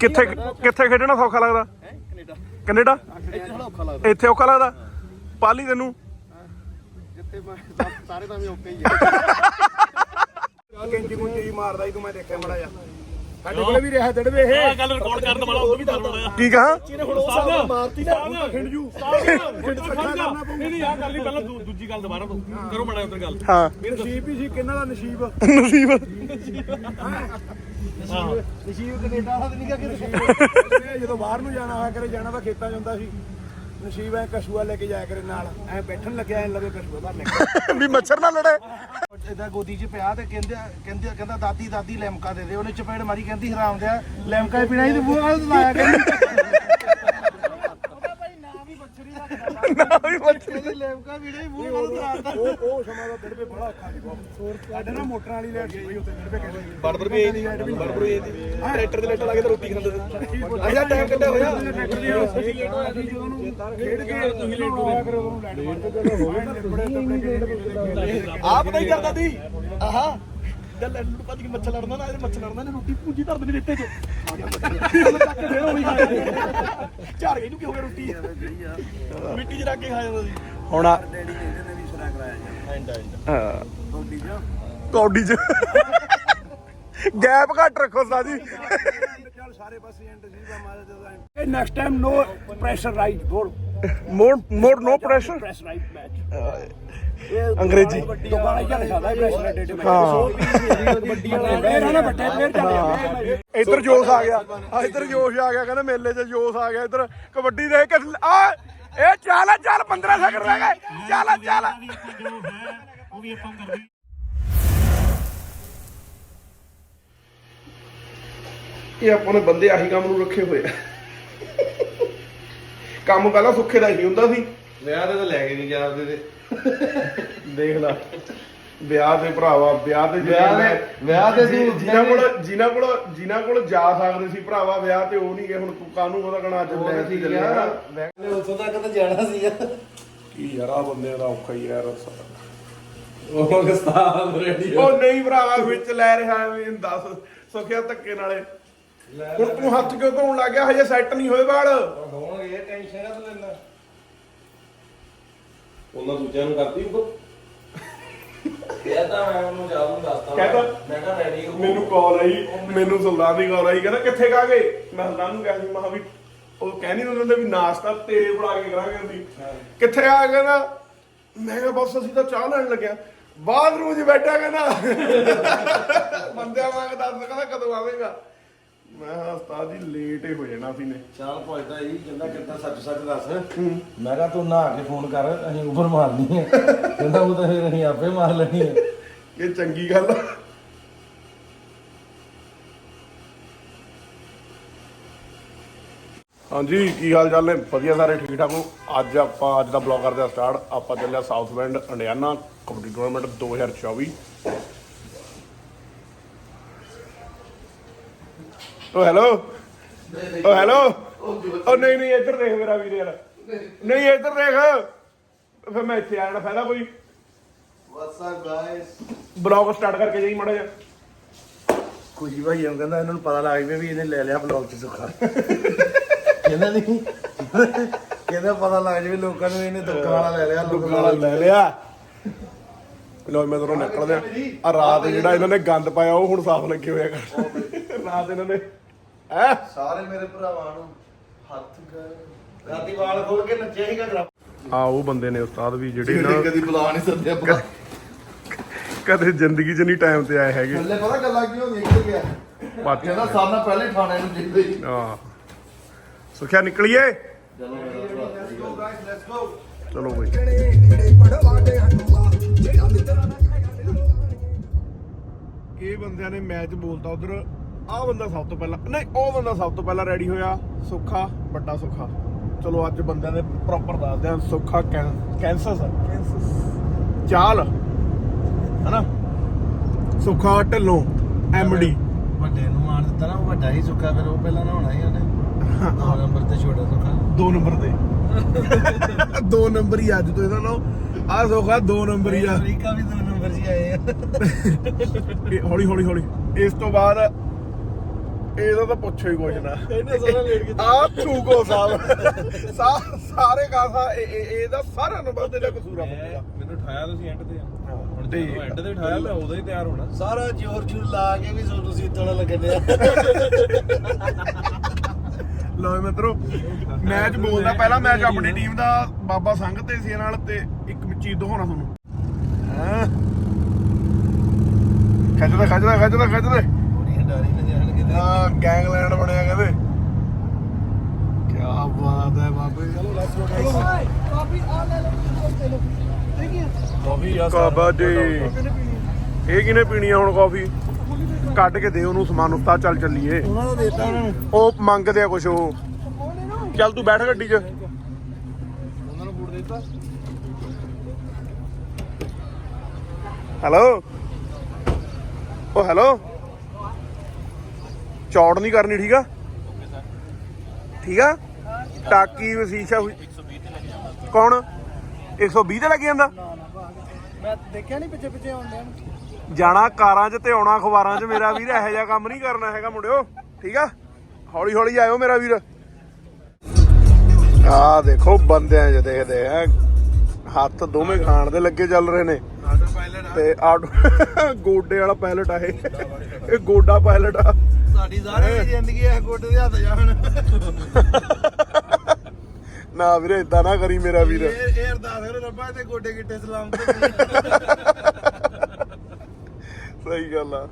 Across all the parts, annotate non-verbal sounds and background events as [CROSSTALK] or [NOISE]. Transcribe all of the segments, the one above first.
ਕਿੱਥੇ ਕਿੱਥੇ ਖੇਡਣਾ ਸੌਖਾ ਲੱਗਦਾ? ਕੈਨੇਡਾ। ਕੈਨੇਡਾ ਇੱਥੇ ਥੋੜਾ ਔਖਾ ਲੱਗਦਾ? ਇੱਥੇ ਔਖਾ ਲੱਗਦਾ ਪਾਲੀ ਤੈਨੂੰ। ਜਿੱਥੇ ਸਾਰੇ ਤਾਂ ਵੀ ਓਕੇ ਹੀ ਆ ਕੈਂਚੀ ਕੁੰਚੀ ਮਾਰਦਾ ਹੀ ਤੂੰ ਮੈਂ ਦੇਖਿਆ ਮੜਾ ਜਾ ਸਾਡੇ ਕੋਲੇ ਵੀ ਰਿਹਾ ਦੜਵੇ ਇਹ ਗੱਲ ਰਿਕਾਰਡ ਕਰਨ ਵਾਲਾ ਉਹ ਵੀ ਦੱਸ ਬੜਾ ਕੀ ਕਹਾ? ਹੁਣ ਉਹ ਸਾਹ ਮਾਰਤੀ ਨਾ ਹੁਣ ਤਾਂ ਖਿੰਡ ਜੂ ਨਹੀਂ ਨਹੀਂ ਆ ਕਰ ਲਈ ਪਹਿਲਾਂ ਦੂਜੀ ਗੱਲ ਦੁਬਾਰਾ ਤੋਂ ਕਰੋ ਮੜਾ ਉਧਰ ਗੱਲ ਹਾਂ। ਨਸੀਬ ਹੀ ਸੀ ਕਿੰਨਾ ਦਾ ਨਸੀਬ। ਨਸੀਬ। ਨਸੀਬ ਕੈਨੇਡਾ ਵਾਲਾ ਤਾਂ ਨਹੀਂ ਕਿ ਨਸੀਬ [LAUGHS] ਜਦੋਂ ਬਾਹਰ ਨੂੰ ਜਾਣਾ ਹੋਇਆ ਕਰੇ ਜਾਣਾ ਤਾਂ ਖੇਤਾਂ 'ਚ ਹੁੰਦਾ ਸੀ। ਨਸੀਬ ਐ ਕਸ਼ੂਆ ਲੈ ਕੇ ਜਾਇਆ ਕਰੇ ਨਾਲ। ਐ ਬੈਠਣ ਲੱਗਿਆ ਐ ਲਵੇ ਕਸ਼ੂਆ ਧਰ ਲੈ [LAUGHS] ਵੀ ਮੱਛਰ ਨਾ ਲੜੇ। ਇਦਾਂ ਗੋਦੀ 'ਚ ਪਿਆ ਤੇ ਕਹਿੰਦੇ ਕਹਿੰਦੇ ਕਹਿੰਦਾ ਦਾਦੀ ਦਾਦੀ ਲੈਮਕਾ ਦੇ ਦੇ। ਉਹਨੇ ਚਪੇੜ ਮਾਰੀ ਕਹਿੰਦੀ ਹਰਾਮ ਦਿਆ। ਲੈਮਕਾ ਪੀਣਾ ਹੀ ਤੇ ਬੂਹਾ ਲਾਇਆ ਕਹਿੰਦੀ ਨਾ ਵੀ ਕਹਿੰਦੀ ਲੈਮਕਾ ਪੀਣਾ ਹੀ ਬੂਹਾ ਨਾਲ ਦਰਾਤਾ ਉਹ ਉਹ ਸਮਾਂ ਦਾ ਦਿਨ ਬੜਾ ਔਖਾ ਸੀ ਬਹੁਤ। ਸਾਡੇ ਨਾਲ ਮੋਟਰਾਂ ਵਾਲੀ ਲੈਟ ਬਈ ਉੱਤੇ ਦਿਨ ਕਹਿੰਦੇ ਬਰਬਰ ਵੀ ਇਹਦੀ ਬਰਬਰ ਵੀ ਇਹਦੀ ਟਰੈਕਟਰ ਦੇ ਲੈਟਰ ਲਾ ਕੇ ਤੇ ਰੋਟੀ ਖਾਂਦੇ ਸੀ। ਅਜਾ ਟਾਈਮ ਕੱਢਿਆ ਹੋਇਆ। ਟਰੈਕਟਰ ਦੀ ਅਸੀਂ ਲੇਟ ਹੋਇਆ ਸੀ ਜਦੋਂ ਉਹਨੂੰ ਖੇਡ ਕੇ ਤੁਸੀਂ ਲੇਟ ਹੋਇਆ ਕਰੋ ਉਹਨੂੰ ਲੈਟ ਮਾਰ ਕੇ ਜਦੋਂ ਹੋਏ ਨੇ ਖੇਡ ਆਪ ਨਹੀਂ ਕਰਦਾ ਸੀ। ਆਹਾ। ਜਦ ਲੈਟ ਨੂੰ ਭੱਜ ਕੇ ਮੱਛਰ ਲੜਦਾ ਨਾ ਇਹ ਮੱਛਰ ਲੜਦਾ ਨੇ ਰੋਟੀ ਪੂੰਜੀ ਧਰ ਦੇਣੀ ਦਿੱਤੇ ਚ। ਫੇਰ ਉਹੀ ਖਾ ਜਾਂਦੇ ਝਾੜ ਗਈ ਨੂੰ ਕੀ ਹੋ ਗਿਆ ਰੋਟੀ? ਮਿੱਟੀ 'ਚ ਰੱਖ ਕੇ ਖਾ ਜਾਂਦਾ ਸੀ। ਹੁਣ ਆ ਡੈਡੀ ਕਹਿੰਦੇ ਨੇ ਵੀ ਸੁਣਾ ਕਰਾਇਆ ਜਾ। ਐਂਡ ਐਂਡ। ਹਾਂ, ਕੌਡੀ ਜਾ ਕੌਡੀ ਚ। ਗੈਪ ਘੱਟ ਰੱਖੋ ਸਾਜੀ। ਚੱਲ ਸਾਰੇ ਪਾਸੇ ਐਂਡ ਸੀ ਦਾ ਮਾਰੇ ਜਦੋਂ next time no pressure right goal more more no pressure press right match ਅੰਗਰੇਜ਼ੀ ਦੁਬਾਰਾ ਹੀ ਚੱਲ ਸਕਦਾ ਪ੍ਰੈਸ਼ਰ ਰਾਈਟ ਡੇ ਹਾਂ। ਵੱਡੀ ਵਾਲਾ। ਫੇਰ ਨਾ ਵੱਡੇ ਫੇਰ ਚੱਲ ਇੱਧਰ ਜੋਸ਼ ਆ ਗਿਆ। ਆ ਇੱਧਰ ਜੋਸ਼ ਆ ਗਿਆ ਕਹਿੰਦੇ ਮੇਲੇ 'ਚ ਜੋਸ਼ ਆ ਗਿਆ। ਇੱਧਰ ਕਬੱਡੀ ਦੇ ਕੇ ਆ! ਇਹ ਚੱਲ ਚੱਲ 15 ਸੈਕਿੰਡ ਰਹਿ ਗਏ। ਚੱਲ ਚੱਲ। ਉਹ ਵੀ ਆਪਾਂ ਕਰਦੇ ਇਹ ਆਪਾਂ ਨੇ ਬੰਦੇ ਆਹੀ ਕੰਮ ਨੂੰ ਰੱਖੇ ਹੋਏ ਆ। ਕੰਮ ਪਹਿਲਾਂ ਸੁੱਖੇ ਦਾ ਹੀ ਹੁੰਦਾ ਸੀ। ਵਿਆਹ ਤੇ ਤਾਂ ਲੈ ਕੇ ਨਹੀਂ ਗਿਆ ਆਪਦੇ ਤੇ। ਦੇਖ ਲੈ। ਵਿਆਹ ਦੇ ਭਰਾਵਾ ਵਿਆਹ ਤੇ ਵਿਆਹ ਦੇ- ਵਿਆਹ ਤੇ ਤੂੰ- ਜਿਨ੍ਹਾਂ ਕੋਲ ਜਿਨ੍ਹਾਂ ਕੋਲ ਜਿਨ੍ਹਾਂ ਕੋਲ ਜਾ ਸਕਦੇ ਸੀ ਭਰਾਵਾ ਵਿਆਹ ਤੇ ਉਹ ਨਹੀਂ ਗਏ। ਹੁਣ ਤੂੰ ਕਾਹਨੂੰ ਉਹਦਾ ਕਹਣਾ ਅੱਜ ਲੈ ਸੀ ਚੱਲਿਆ ਉੱਥੋਂ ਤੱਕ ਤਾਂ ਜਾਣਾ ਸੀ ਕੀ ਯਾਰ ਆ ਬੰਦਿਆਂ ਦਾ ਔਖਾ ਹੀ ਯਾਰ। ਉਹ ਗਸਤਾਨ ਰੈਡੀ ਉਹ ਨਹੀਂ ਭਰਾਵਾ ਵਿੱਚ ਲੈ ਰਿਹਾ ਐਵੇਂ ਦੱਸ। ਸੁਖਿਆ ਧੱਕੇ ਨਾਲੇ। ਹੁਣ ਤੂੰ ਹੱਥ ਕਿਉਂ ਧੋਣ ਲੱਗ ਗਿਆ? ਹਜੇ ਸੈੱਟ ਨਹੀਂ ਹੋਏ ਵਾਲ। ਹੋਣਗੇ ਟੈਨਸ਼ਨ ਨਾ ਲੈਣਾ ਉਹਨਾਂ ਦੂਜਿਆਂ ਨੂੰ ਕਰਦੀ ਉਹ ਇਹ ਤਾਂ ਮੈਂ ਉਹਨੂੰ ਜਾ ਨੂੰ ਦੱਸਤਾ। ਕਹਿੰਦਾ ਮੈਂ ਕਿਹਾ ਰੈਡੀ ਮੈਨੂੰ ਕਾਲ ਆਈ ਮੈਨੂੰ ਸੁਲਤਾਨ ਦੀ ਕਾਲ ਆਈ ਕਹਿੰਦਾ ਕਿੱਥੇ ਕਾ ਗਏ? ਮੈਂ ਸੁਲਤਾਨ ਨੂੰ ਕਿਹਾ ਸੀ ਮਹਾ ਵੀ ਉਹ ਕਹਿ ਨਹੀਂ ਦਿੰਦੇ ਵੀ ਨਾਸ਼ਤਾ ਤੇਰੇ ਬਣਾ ਕੇ ਕਰਾਂਗੇ ਅਸੀਂ। ਕਿੱਥੇ ਆ ਕਹਿੰਦਾ? ਮੈਂ ਕਿਹਾ ਬਸ ਅਸੀਂ ਤਾਂ ਚਾਹ ਲੈਣ ਲੱਗਿਆ। ਬਾਥਰੂਮ 'ਚ ਬੈਠਾ ਕਹਿੰਦਾ। ਬੰਦਿਆਂ ਵਾਂਗ ਦੱਸ ਕਹਿੰਦਾ ਕਦੋਂ ਆਵੇਂਗਾ? ਮੈਂ ਕਿਹਾ ਉਸਤਾਦ ਜੀ ਲੇਟ ਹੀ ਹੋ ਜਾਣਾ ਸੀ ਨੇ। ਚਾਲ ਪੁੱਛਦਾ ਹੀ ਕਹਿੰਦਾ ਕਿੱਦਾਂ ਸੱਚ ਸੱਚ ਦੱਸ। ਮੈਂ ਕਿਹਾ ਤੂੰ ਨਹਾ ਕੇ ਫੋਨ ਕਰ ਅਸੀਂ ਉੱਪਰ ਮਾਰਨੀ ਹੈ। ਕਹਿੰਦਾ ਉਹ ਤਾਂ ਫਿਰ ਅਸੀਂ ਆਪੇ ਮਾਰ ਲੈਣੀ ਹੈ। ਇਹ ਚੰਗੀ ਗੱਲ ਆ। ਹਾਂਜੀ ਕੀ ਹਾਲ ਚਾਲ ਨੇ? ਵਧੀਆ ਸਾਰੇ ਠੀਕ ਠਾਕ ਹੋ? ਅੱਜ ਆਪਾਂ ਅੱਜ ਦਾ ਬਲੌਗ ਕਰਦੇ ਆ ਸਟਾਰਟ ਆਪਾਂ ਚੱਲਿਆ South Bend Indiana kabaddi tournament 2024 ਓ ਹੈਲੋ। ਓ ਹੈਲੋ। ਓ ਨਹੀਂ ਨਹੀਂ ਇੱਧਰ ਦੇਖ ਮੇਰਾ ਵੀਰ ਯਾਰ। ਨਹੀਂ ਇੱਧਰ ਦੇਖ। ਫਿਰ ਮੈਂ ਇੱਥੇ ਆ ਜਾਣਾ ਫਾਇਦਾ ਕੋਈ? What's up guys vlog start ਕਰਕੇ ਜਾਈ ਮਾੜਾ ਜਿਹਾ। ਖੁਸ਼ੀ ਭਾਈ ਨੂੰ ਕਹਿੰਦਾ ਇਹਨਾਂ ਨੂੰ ਪਤਾ ਲੱਗ ਗਿਆ ਵੀ ਇਹਨੇ ਲੈ ਲਿਆ ਬਲੌਗ ਚ ਸੁੱਖਾ। ਕਹਿੰਦਾ ਨਹੀਂ। ਕਹਿੰਦਾ ਪਤਾ ਲੱਗ ਜਾਵੇ ਲੋਕਾਂ ਨੂੰ ਇਹਨੇ ਦੁੱਖਾਂ ਵਾਲਾ ਲੈ ਲਿਆ ਲੋਕਾਂ ਗਾਲਾਂ ਲੈ ਲਿਆ। ਲੋ ਮੈਂ ਤੁਹਾਨੂੰ ਨਿਕਲਦੇ ਆ ਆ ਰਾਤ ਜਿਹੜਾ ਇਹਨਾਂ ਨੇ ਗੰਦ ਪਾਇਆ ਉਹ ਹੁਣ ਸਾਫ਼ ਲੱਗੇ ਹੋਇਆ ਕਰ ਰਾਤ ਇਹਨਾਂ ਨੇ ਹੈ? ਸਾਰੇ ਮੇਰੇ ਭਰਾਵਾਂ ਨੂੰ ਹੱਥ ਕਰ ਰਾਤੀ ਵਾਲ ਖੋਲ ਕੇ ਨੱਚਿਆ ਸੀਗਾ ਗਰਾ ਆ ਉਹ ਬੰਦੇ ਨੇ ਉਸਤਾਦ ਵੀ ਜਿਹੜੇ ਨਾ ਕਦੀ ਬੁਲਾ ਨਹੀਂ ਸਕਦੇ ਆਪਾਂ। ਕਦੇ ਜ਼ਿੰਦਗੀ 'ਚ ਨਹੀਂ ਟਾਈਮ ਤੇ ਆਏ ਹੈਗੇ। ਥੱਲੇ ਪਤਾ ਗੱਲਾਂ ਕੀ ਹੁੰਦੀਆਂ ਕਿੱਥੇ ਗਿਆ? ਬਾਤ ਕਹਿੰਦਾ ਸਾਹਮਣੇ ਪਹਿਲੇ ਥਾਣੇ ਨੂੰ ਜਿੱਦੇ ਹੀ ਹਾਂ ਸੁਖਿਆ ਨਿਕਲੀਏ। ਚਲੋ ਭਰਾ ਲੈਟਸ ਗੋ ਚਲੋ ਬਈ। ਇਹ ਬੰਦਿਆਂ ਨੇ ਮੈਚ ਬੋਲਤਾ ਉਧਰ। ਆਹ ਬੰਦਾ ਸਭ ਤੋਂ ਪਹਿਲਾਂ ਨਹੀਂ ਉਹ ਬੰਦਾ ਸਭ ਤੋਂ ਪਹਿਲਾਂ ਰੈਡੀ ਹੋਇਆ। ਸੁੱਖਾ ਵੱਡਾ ਸੁੱਖਾ। ਚਲੋ ਅੱਜ ਬੰਦਿਆਂ ਦੇ ਪ੍ਰੋਪਰ ਦੱਸਦੇ ਆ ਸੁੱਖਾ ਕੈਂਸਸ ਚਾਲ। ਹਨਾ? ਸੁੱਖਾ ਢਿੱਲੋਂ ਐਮਡੀ ਵੱਡੇ ਨੂੰ ਮਾਰ ਦਿੱਤਾ ਨਾ ਉਹ ਵੱਡਾ ਹੀ ਸੁੱਕਾ ਫਿਰ ਉਹ ਪਹਿਲਾਂ ਨਹਾਉਣਾ ਹੀ ਉਹਨੇ। ਦੋ ਨੰਬਰ ਤੇ ਛੋਟਾ ਸੁੱਕਾ ਦੋ ਨੰਬਰ ਤੇ। ਦੋ ਨੰਬਰ ਹੀ ਅੱਜ ਤੋਂ ਇਹਦਾ ਨਾਮ। ਆ ਸੁੱਖਾ ਦੋ ਨੰਬਰ ਹੀ ਆ। ਅਮਰੀਕਾ ਵੀ ਦੋ ਨੰਬਰ ਹੀ ਆਏ ਆ। ਹੌਲੀ ਹੌਲੀ ਹੌਲੀ। ਇਸ ਤੋਂ ਬਾਅਦ ਇਹਦਾ ਤਾਂ ਪੁੱਛੋ ਹੀ ਕੁਛ ਨਾ। ਇਹਨੇ ਸਾਰਾ ਲੇਟ ਕੀਤਾ। ਆ ਥੂਕੋ ਸਾਹਿਬ ਸਾ- ਸਾਰੇ ਕਾਸਾ ਇਹਦਾ ਸਾਰਾ ਨੰਬਰ ਤੇ ਦਾ ਕਸੂਰ ਆ ਬੰਦੇ ਦਾ। ਮੈਨੂੰ ਉਠਾਇਆ ਤੁਸੀਂ ਐਂਡ ਤੇ। ਹੁਣ ਤੇ- ਜਦੋਂ ਐਂਡ ਤੇ ਉਠਾਇਆ ਮੈਂ ਉਦੋਂ ਹੀ ਤਿਆਰ ਹੋਣਾ। ਸਾਰਾ ਜ਼ੋਰ ਜੂਰ ਲਾ ਕੇ ਵੀ ਤੁਹਾਨੂੰ ਸੀਤਣ ਲੱਗਣਿਆ ਲਓ ਮਿੱਤਰੋ ਮੈਚ ਬੋਲਦਾ ਪਹਿਲਾ ਮੈਚ ਆਪਣੀ ਟੀਮ ਦਾ ਬਾਬਾ ਸੰਘ ਤੇ ਸੀ ਨਾਲ ਤੇ ਇੱਕ ਚੀਜ਼ ਦਿਖਾਉਣਾ ਤੁਹਾਨੂੰ। ਹਾਂ? ਖੱਜਦਾ ਖੱਜਦਾ ਖੱਜਦਾ ਖੱਜਦਾ ਥੋੜੀ ਹੰਡਾਰੀ ਨਾ ਜਾਣ ਕਿਤੇ ਆ ਗੈਂਗਲੈਂਡ ਬਣਿਆ ਕਹਿੰਦੇ। ਕੀ ਬਾਤ ਹੈ ਬਾਬੇ। ਚਲੋ ਲੈਟਸ ਗੋ ਕਾਫੀ ਆ ਲੈ ਲਓ ਤੇ ਲਓ ਠੀਕ ਹੈ ਕਾਫੀ ਆ ਕਬੱਡੀ ਇਹ ਕਿਨੇ ਪੀਣੀ ਆ ਹੁਣ ਕਾਫੀ? ਕੱਢ ਕੇ ਦੇ ਉਹਨੂੰ ਸਮਾਨ ਉਸਤਾ ਚੱਲ ਚੱਲੀਏ। ਉਹਨਾਂ ਦਾ ਦੇਤਾ ਉਹਨਾਂ ਨੂੰ। ਉਹ ਮੰਗਦੇ ਆ ਕੁਛ ਉਹ। ਚੱਲ ਤੂੰ ਬੈਠ ਗੱਡੀ 'ਚ। ਉਹਨਾਂ ਨੂੰ ਬੂਟ ਦੇਤਾ। ਹੈਲੋ? ਉਹ ਹੈਲੋ? ਚੌੜ ਨਹੀਂ ਕਰਨੀ ਠੀਕ ਆ? ਠੀਕ ਆ? ਟਾਕੀ ਵਸੀਸ਼ਾ 120 ਤੇ ਲੱਗ ਜਾਂਦਾ ਕੌਣ? 120 ਤੇ ਲੱਗ ਜਾਂਦਾ ਮੈਂ ਦੇਖਿਆ ਨਹੀਂ ਪਿੱਛੇ ਪਿੱਛੇ ਆਉਂਦੇ ਜਾਣਾ ਕਾਰਾਂ 'ਚ ਤੇ ਆਉਣਾ ਅਖਬਾਰਾਂ 'ਚ ਮੇਰਾ ਵੀਰ ਇਹੋ ਜਿਹਾ ਕੰਮ ਨਹੀਂ ਕਰਨਾ ਹੈਗਾ ਮੁੰਡਿਓ। ਠੀਕ ਆ? ਹੌਲੀ ਹੌਲੀ ਆਇਓ ਮੇਰਾ ਵੀਰ। ਆ ਦੇਖੋ ਬੰਦਿਆਂ 'ਚ ਦੇਖਦੇ ਆ। ਹੱਥ ਦੋਵੇਂ ਖਾਣ ਦੇ ਲੱਗੇ ਚੱਲ ਰਹੇ ਨੇ। ਤੇ ਆਟੋ ਗੋਡੇ ਵਾਲਾ ਪਾਇਲਟ ਆ ਇਹ। ਇਹ ਗੋਡਾ ਪਾਇਲਟ ਆ। ਸਾਡੀ ਸਾਰੀ ਜ਼ਿੰਦਗੀ ਇਹ ਗੋਡੇ ਦੇ ਹੱਥ ਜਾਣ। ਨਾ ਵੀਰੇ ਇਦਾਂ ਨਾ ਕਰੀ ਮੇਰਾ ਵੀਰ। ਇਹ ਇਹ ਅਰਦਾਸ ਕਰੋ ਰੱਬਾ ਤੇ ਗੋਡੇ ਗਿੱਟੇ ਸਲਾਮਤ ਸਹੀ ਗੱਲ ਆ।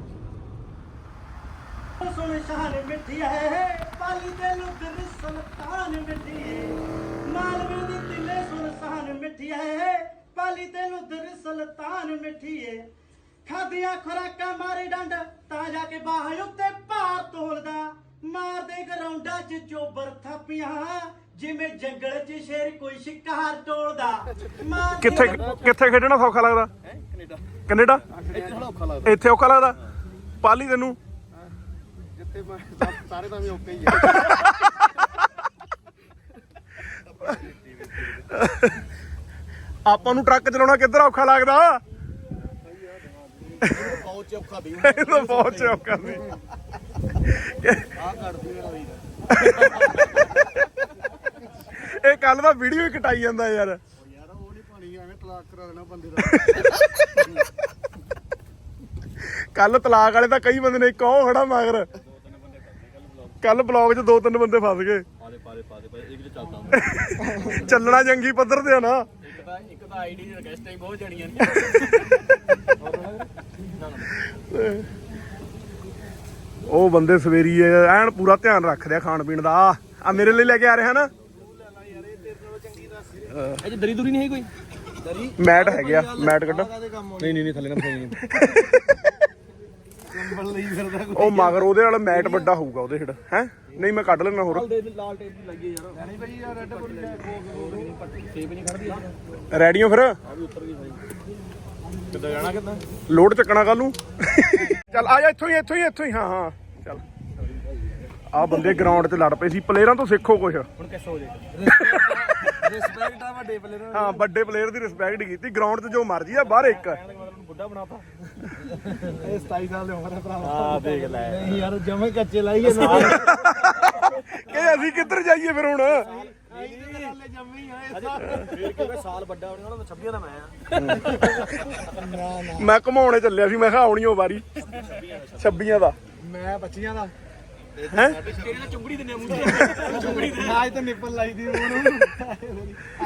ਸੋਨੇ ਸ਼ਾਨ ਮਿੱਠੀ ਹੈ ਪਾਲੀ ਦੇ ਲੁੱਦਰ ਸੁਲਤਾਨ ਮਿੱਠੀ ਹੈ। ਮਾਲਵੇ ਦੀ ਤਿਲੇ ਸੁਲਤਾਨ ਮਿੱਠੀ ਹੈ ਪਾਲੀ ਤੇ ਲੁੱਦਰ ਸੁਲਤਾਨ ਮਿੱਠੀ ਹੈ। ਖਾਦੀਆਂ ਖੁਰਾਕਾਂ ਮਾਰੇ ਡੰਡ ਤਾਂ ਜਾ ਕੇ ਬਾਹਾਂ ਉੱਤੇ ਭਾਰ ਤੋਲਦਾ। ਮਾਰਦੇ ਗਰਾਉਂਡਾਂ 'ਚ ਚੋਬਰ ਥਾਪੀਆਂ ਜਿਵੇਂ ਜੰਗਲ 'ਚ ਸ਼ੇਰ ਕੋਈ ਸ਼ਿਕਾਰ ਟੋਲਦਾ ਮਾਰਦੇ ਕਿੱਥੇ ਕਿੱਥੇ ਖੇਡਣਾ ਸੌਖਾ ਲੱਗਦਾ? ਕੈਨੇਡਾ। ਕੈਨੇਡਾ? ਇੱਥੇ ਥੋੜਾ ਔਖਾ ਲੱਗਦਾ। ਇੱਥੇ ਔਖਾ ਲੱਗਦਾ? ਪਾਲੀ ਤੈਨੂੰ? ਜਿੱਥੇ ਮੈਂ ਸਾਰੇ ਤਾਂ ਵੀ ਓਕੇ ਹੀ ਆ। ਆਪਾਂ ਨੂੰ ਟਰੱਕ ਚਲਾਉਣਾ ਕਿੱਧਰ ਔਖਾ ਲੱਗਦਾ? ਬਹੁਤ ਚ ਔਖਾ ਵੀ। [LAUGHS] ਇਹ ਤਾਂ ਬਹੁਤ ਔਖਾ ਸੀ ਆ ਕੱਢਦੀ ਮੇਰਾ ਵੀਰ ਇਹ ਕੱਲ ਦਾ ਵੀਡੀਓ ਹੀ ਕਟਾਈ ਜਾਂਦਾ ਯਾਰ। ਯਾਰ ਉਹ ਨਹੀਂ ਪਾਣੀ ਐਵੇਂ ਤਲਾਕ ਕਰਾ ਦੇਣਾ ਬੰਦੇ ਦਾ। ਕੱਲ ਤਲਾਕ ਵਾਲੇ ਤਾਂ ਕਈ ਬੰਦੇ ਨੇ ਇੱਕ ਉਹ ਖੜਾ ਮਗਰ। ਕੱਲ ਬਲੌਗ 'ਚ ਦੋ ਤਿੰਨ ਬੰਦੇ ਫਸ ਗਏ। ਪਾਦੇ ਪਾਦੇ ਪਾਦੇ ਪਾਦੇ ਇੱਕ ਤੇ ਚੱਲਦਾ ਚੱਲਣਾ ਜੰਗੀ ਪੱਧਰ ਤੇ ਆ ਨਾ। ਇੱਕ ਤਾਂ ਇੱਕ ਤਾਂ ਆਈਡੀ ਰਿਕਵੈਸਟ ਹੀ ਬਹੁਤ ਜਣੀਆਂ [LAUGHS] ਉਹ ਬੰਦੇ ਸਵੇਰੀ ਐਨ ਪੂਰਾ ਧਿਆਨ ਰੱਖਦੇ ਆ ਖਾਣ ਪੀਣ ਦਾ। ਆ ਮੇਰੇ ਲਈ ਲੈ ਕੇ ਆ ਰਹੇ ਹਨ ਇਹ ਦਰੀ ਦੂਰੀ ਨਹੀਂ ਹੈ ਕੋਈ? ਮੈਟ ਹੈਗੇ ਆ ਮੈਟ ਕੱਢ। ਨਹੀਂ ਨਹੀਂ ਨਹੀਂ ਥੱਲੇ ਨਾ ਫਸਾਈ ਕੰਬਲ ਲਈ ਫਿਰਦਾ ਉਹ ਮਗਰ ਉਹਦੇ ਨਾਲ ਮੈਟ ਵੱਡਾ ਹੋਊਗਾ ਉਹਦੇ ਹੇਠ ਹੈ? ਨਹੀਂ ਮੈਂ ਕੱਢ ਲੈਣਾ ਹੋਰ। ਦੇ ਲਾਲ ਟੇਪ ਦੀ ਲੱਗੀ ਯਾਰ। ਨਹੀਂ ਭਾਈ ਯਾਰ ਰੈੱਡ ਬੁੱਲ ਟੇਪ ਨਹੀਂ ਖੜਦੀ ਰੈਡੀਓ ਫਿਰ? ਆ ਵੀ ਉੱਤਰ ਗਈ ਭਾਈ ਕਿੱਦਾਂ ਜਾਣਾ? ਕਿੱਦਾਂ? ਲੋਡ ਚੱਕਣਾ ਕੱਲ ਨੂੰ? ਚੱਲ ਆ ਜਾ ਇੱਥੋਂ ਹੀ ਇੱਥੋਂ ਹੀ ਇੱਥੋਂ ਹੀ। ਹਾਂ ਹਾਂ। ਚੱਲ। ਆ ਬੰਦੇ ਗਰਾਊਂਡ 'ਚ ਲੜ ਪਏ ਸੀ। ਪਲੇਅਰਾਂ ਤੋਂ ਸਿੱਖੋ ਕੁਝ ਹੁਣ ਕਿਸ ਹੋ ਜੇ? ਰਿਸਪੈਕਟ ਆ ਵੱਡੇ ਪਲੇਅਰ ਹਾਂ ਵੱਡੇ ਪਲੇਅਰ ਦੀ ਰਿਸਪੈਕਟ ਕੀਤੀ। ਗਰਾਊਂਡ 'ਚ ਜੋ ਮਰਜ਼ੀ ਆ ਬਾਹਰ ਇੱਕ। ਬੁੱਢਾ ਬਣਾਤਾ ਇਹ 27 ਸਾਲ ਦੇ ਉਮਰ ਹੈ ਭਰਾ। ਆ ਦੇਖ ਲੈ। ਨਹੀਂ ਯਾਰ ਜਮੇ ਕੱਚੇ ਲਾਈਏ ਨਾਲ। [LAUGHS] ਕਿ ਅਸੀਂ ਕਿੱਧਰ ਜਾਈਏ ਫਿਰ ਹੁਣ? ਫੇਰ ਕਿਉਂਕਿ ਸਾਲ ਵੱਡਾ ਹੋਣੇ ਵਾਲਾ 26 ਦਾ ਮੈਂ ਆ। ਮੈਂ ਘਮਾਉਣੇ ਚੱਲਿਆ ਸੀ ਮੈਂ ਕਿਹਾ ਆਉਣੀ ਓ ਵਾਰੀ। 26 ਦਾ। ਮੈਂ ਬੱਚੀਆਂ ਦਾ। ਹੈ? ਤੇਰੇ ਨਾਲ ਚੁੰਗੜੀ ਦਿੰਨੇ ਮੂੰਹ ਤੇ। ਚੁੰਗੜੀ ਦੇ ਅੱਜ ਤਾਂ ਨਿੱਪਲ ਲਾਈ ਦੀ ਉਹਨੂੰ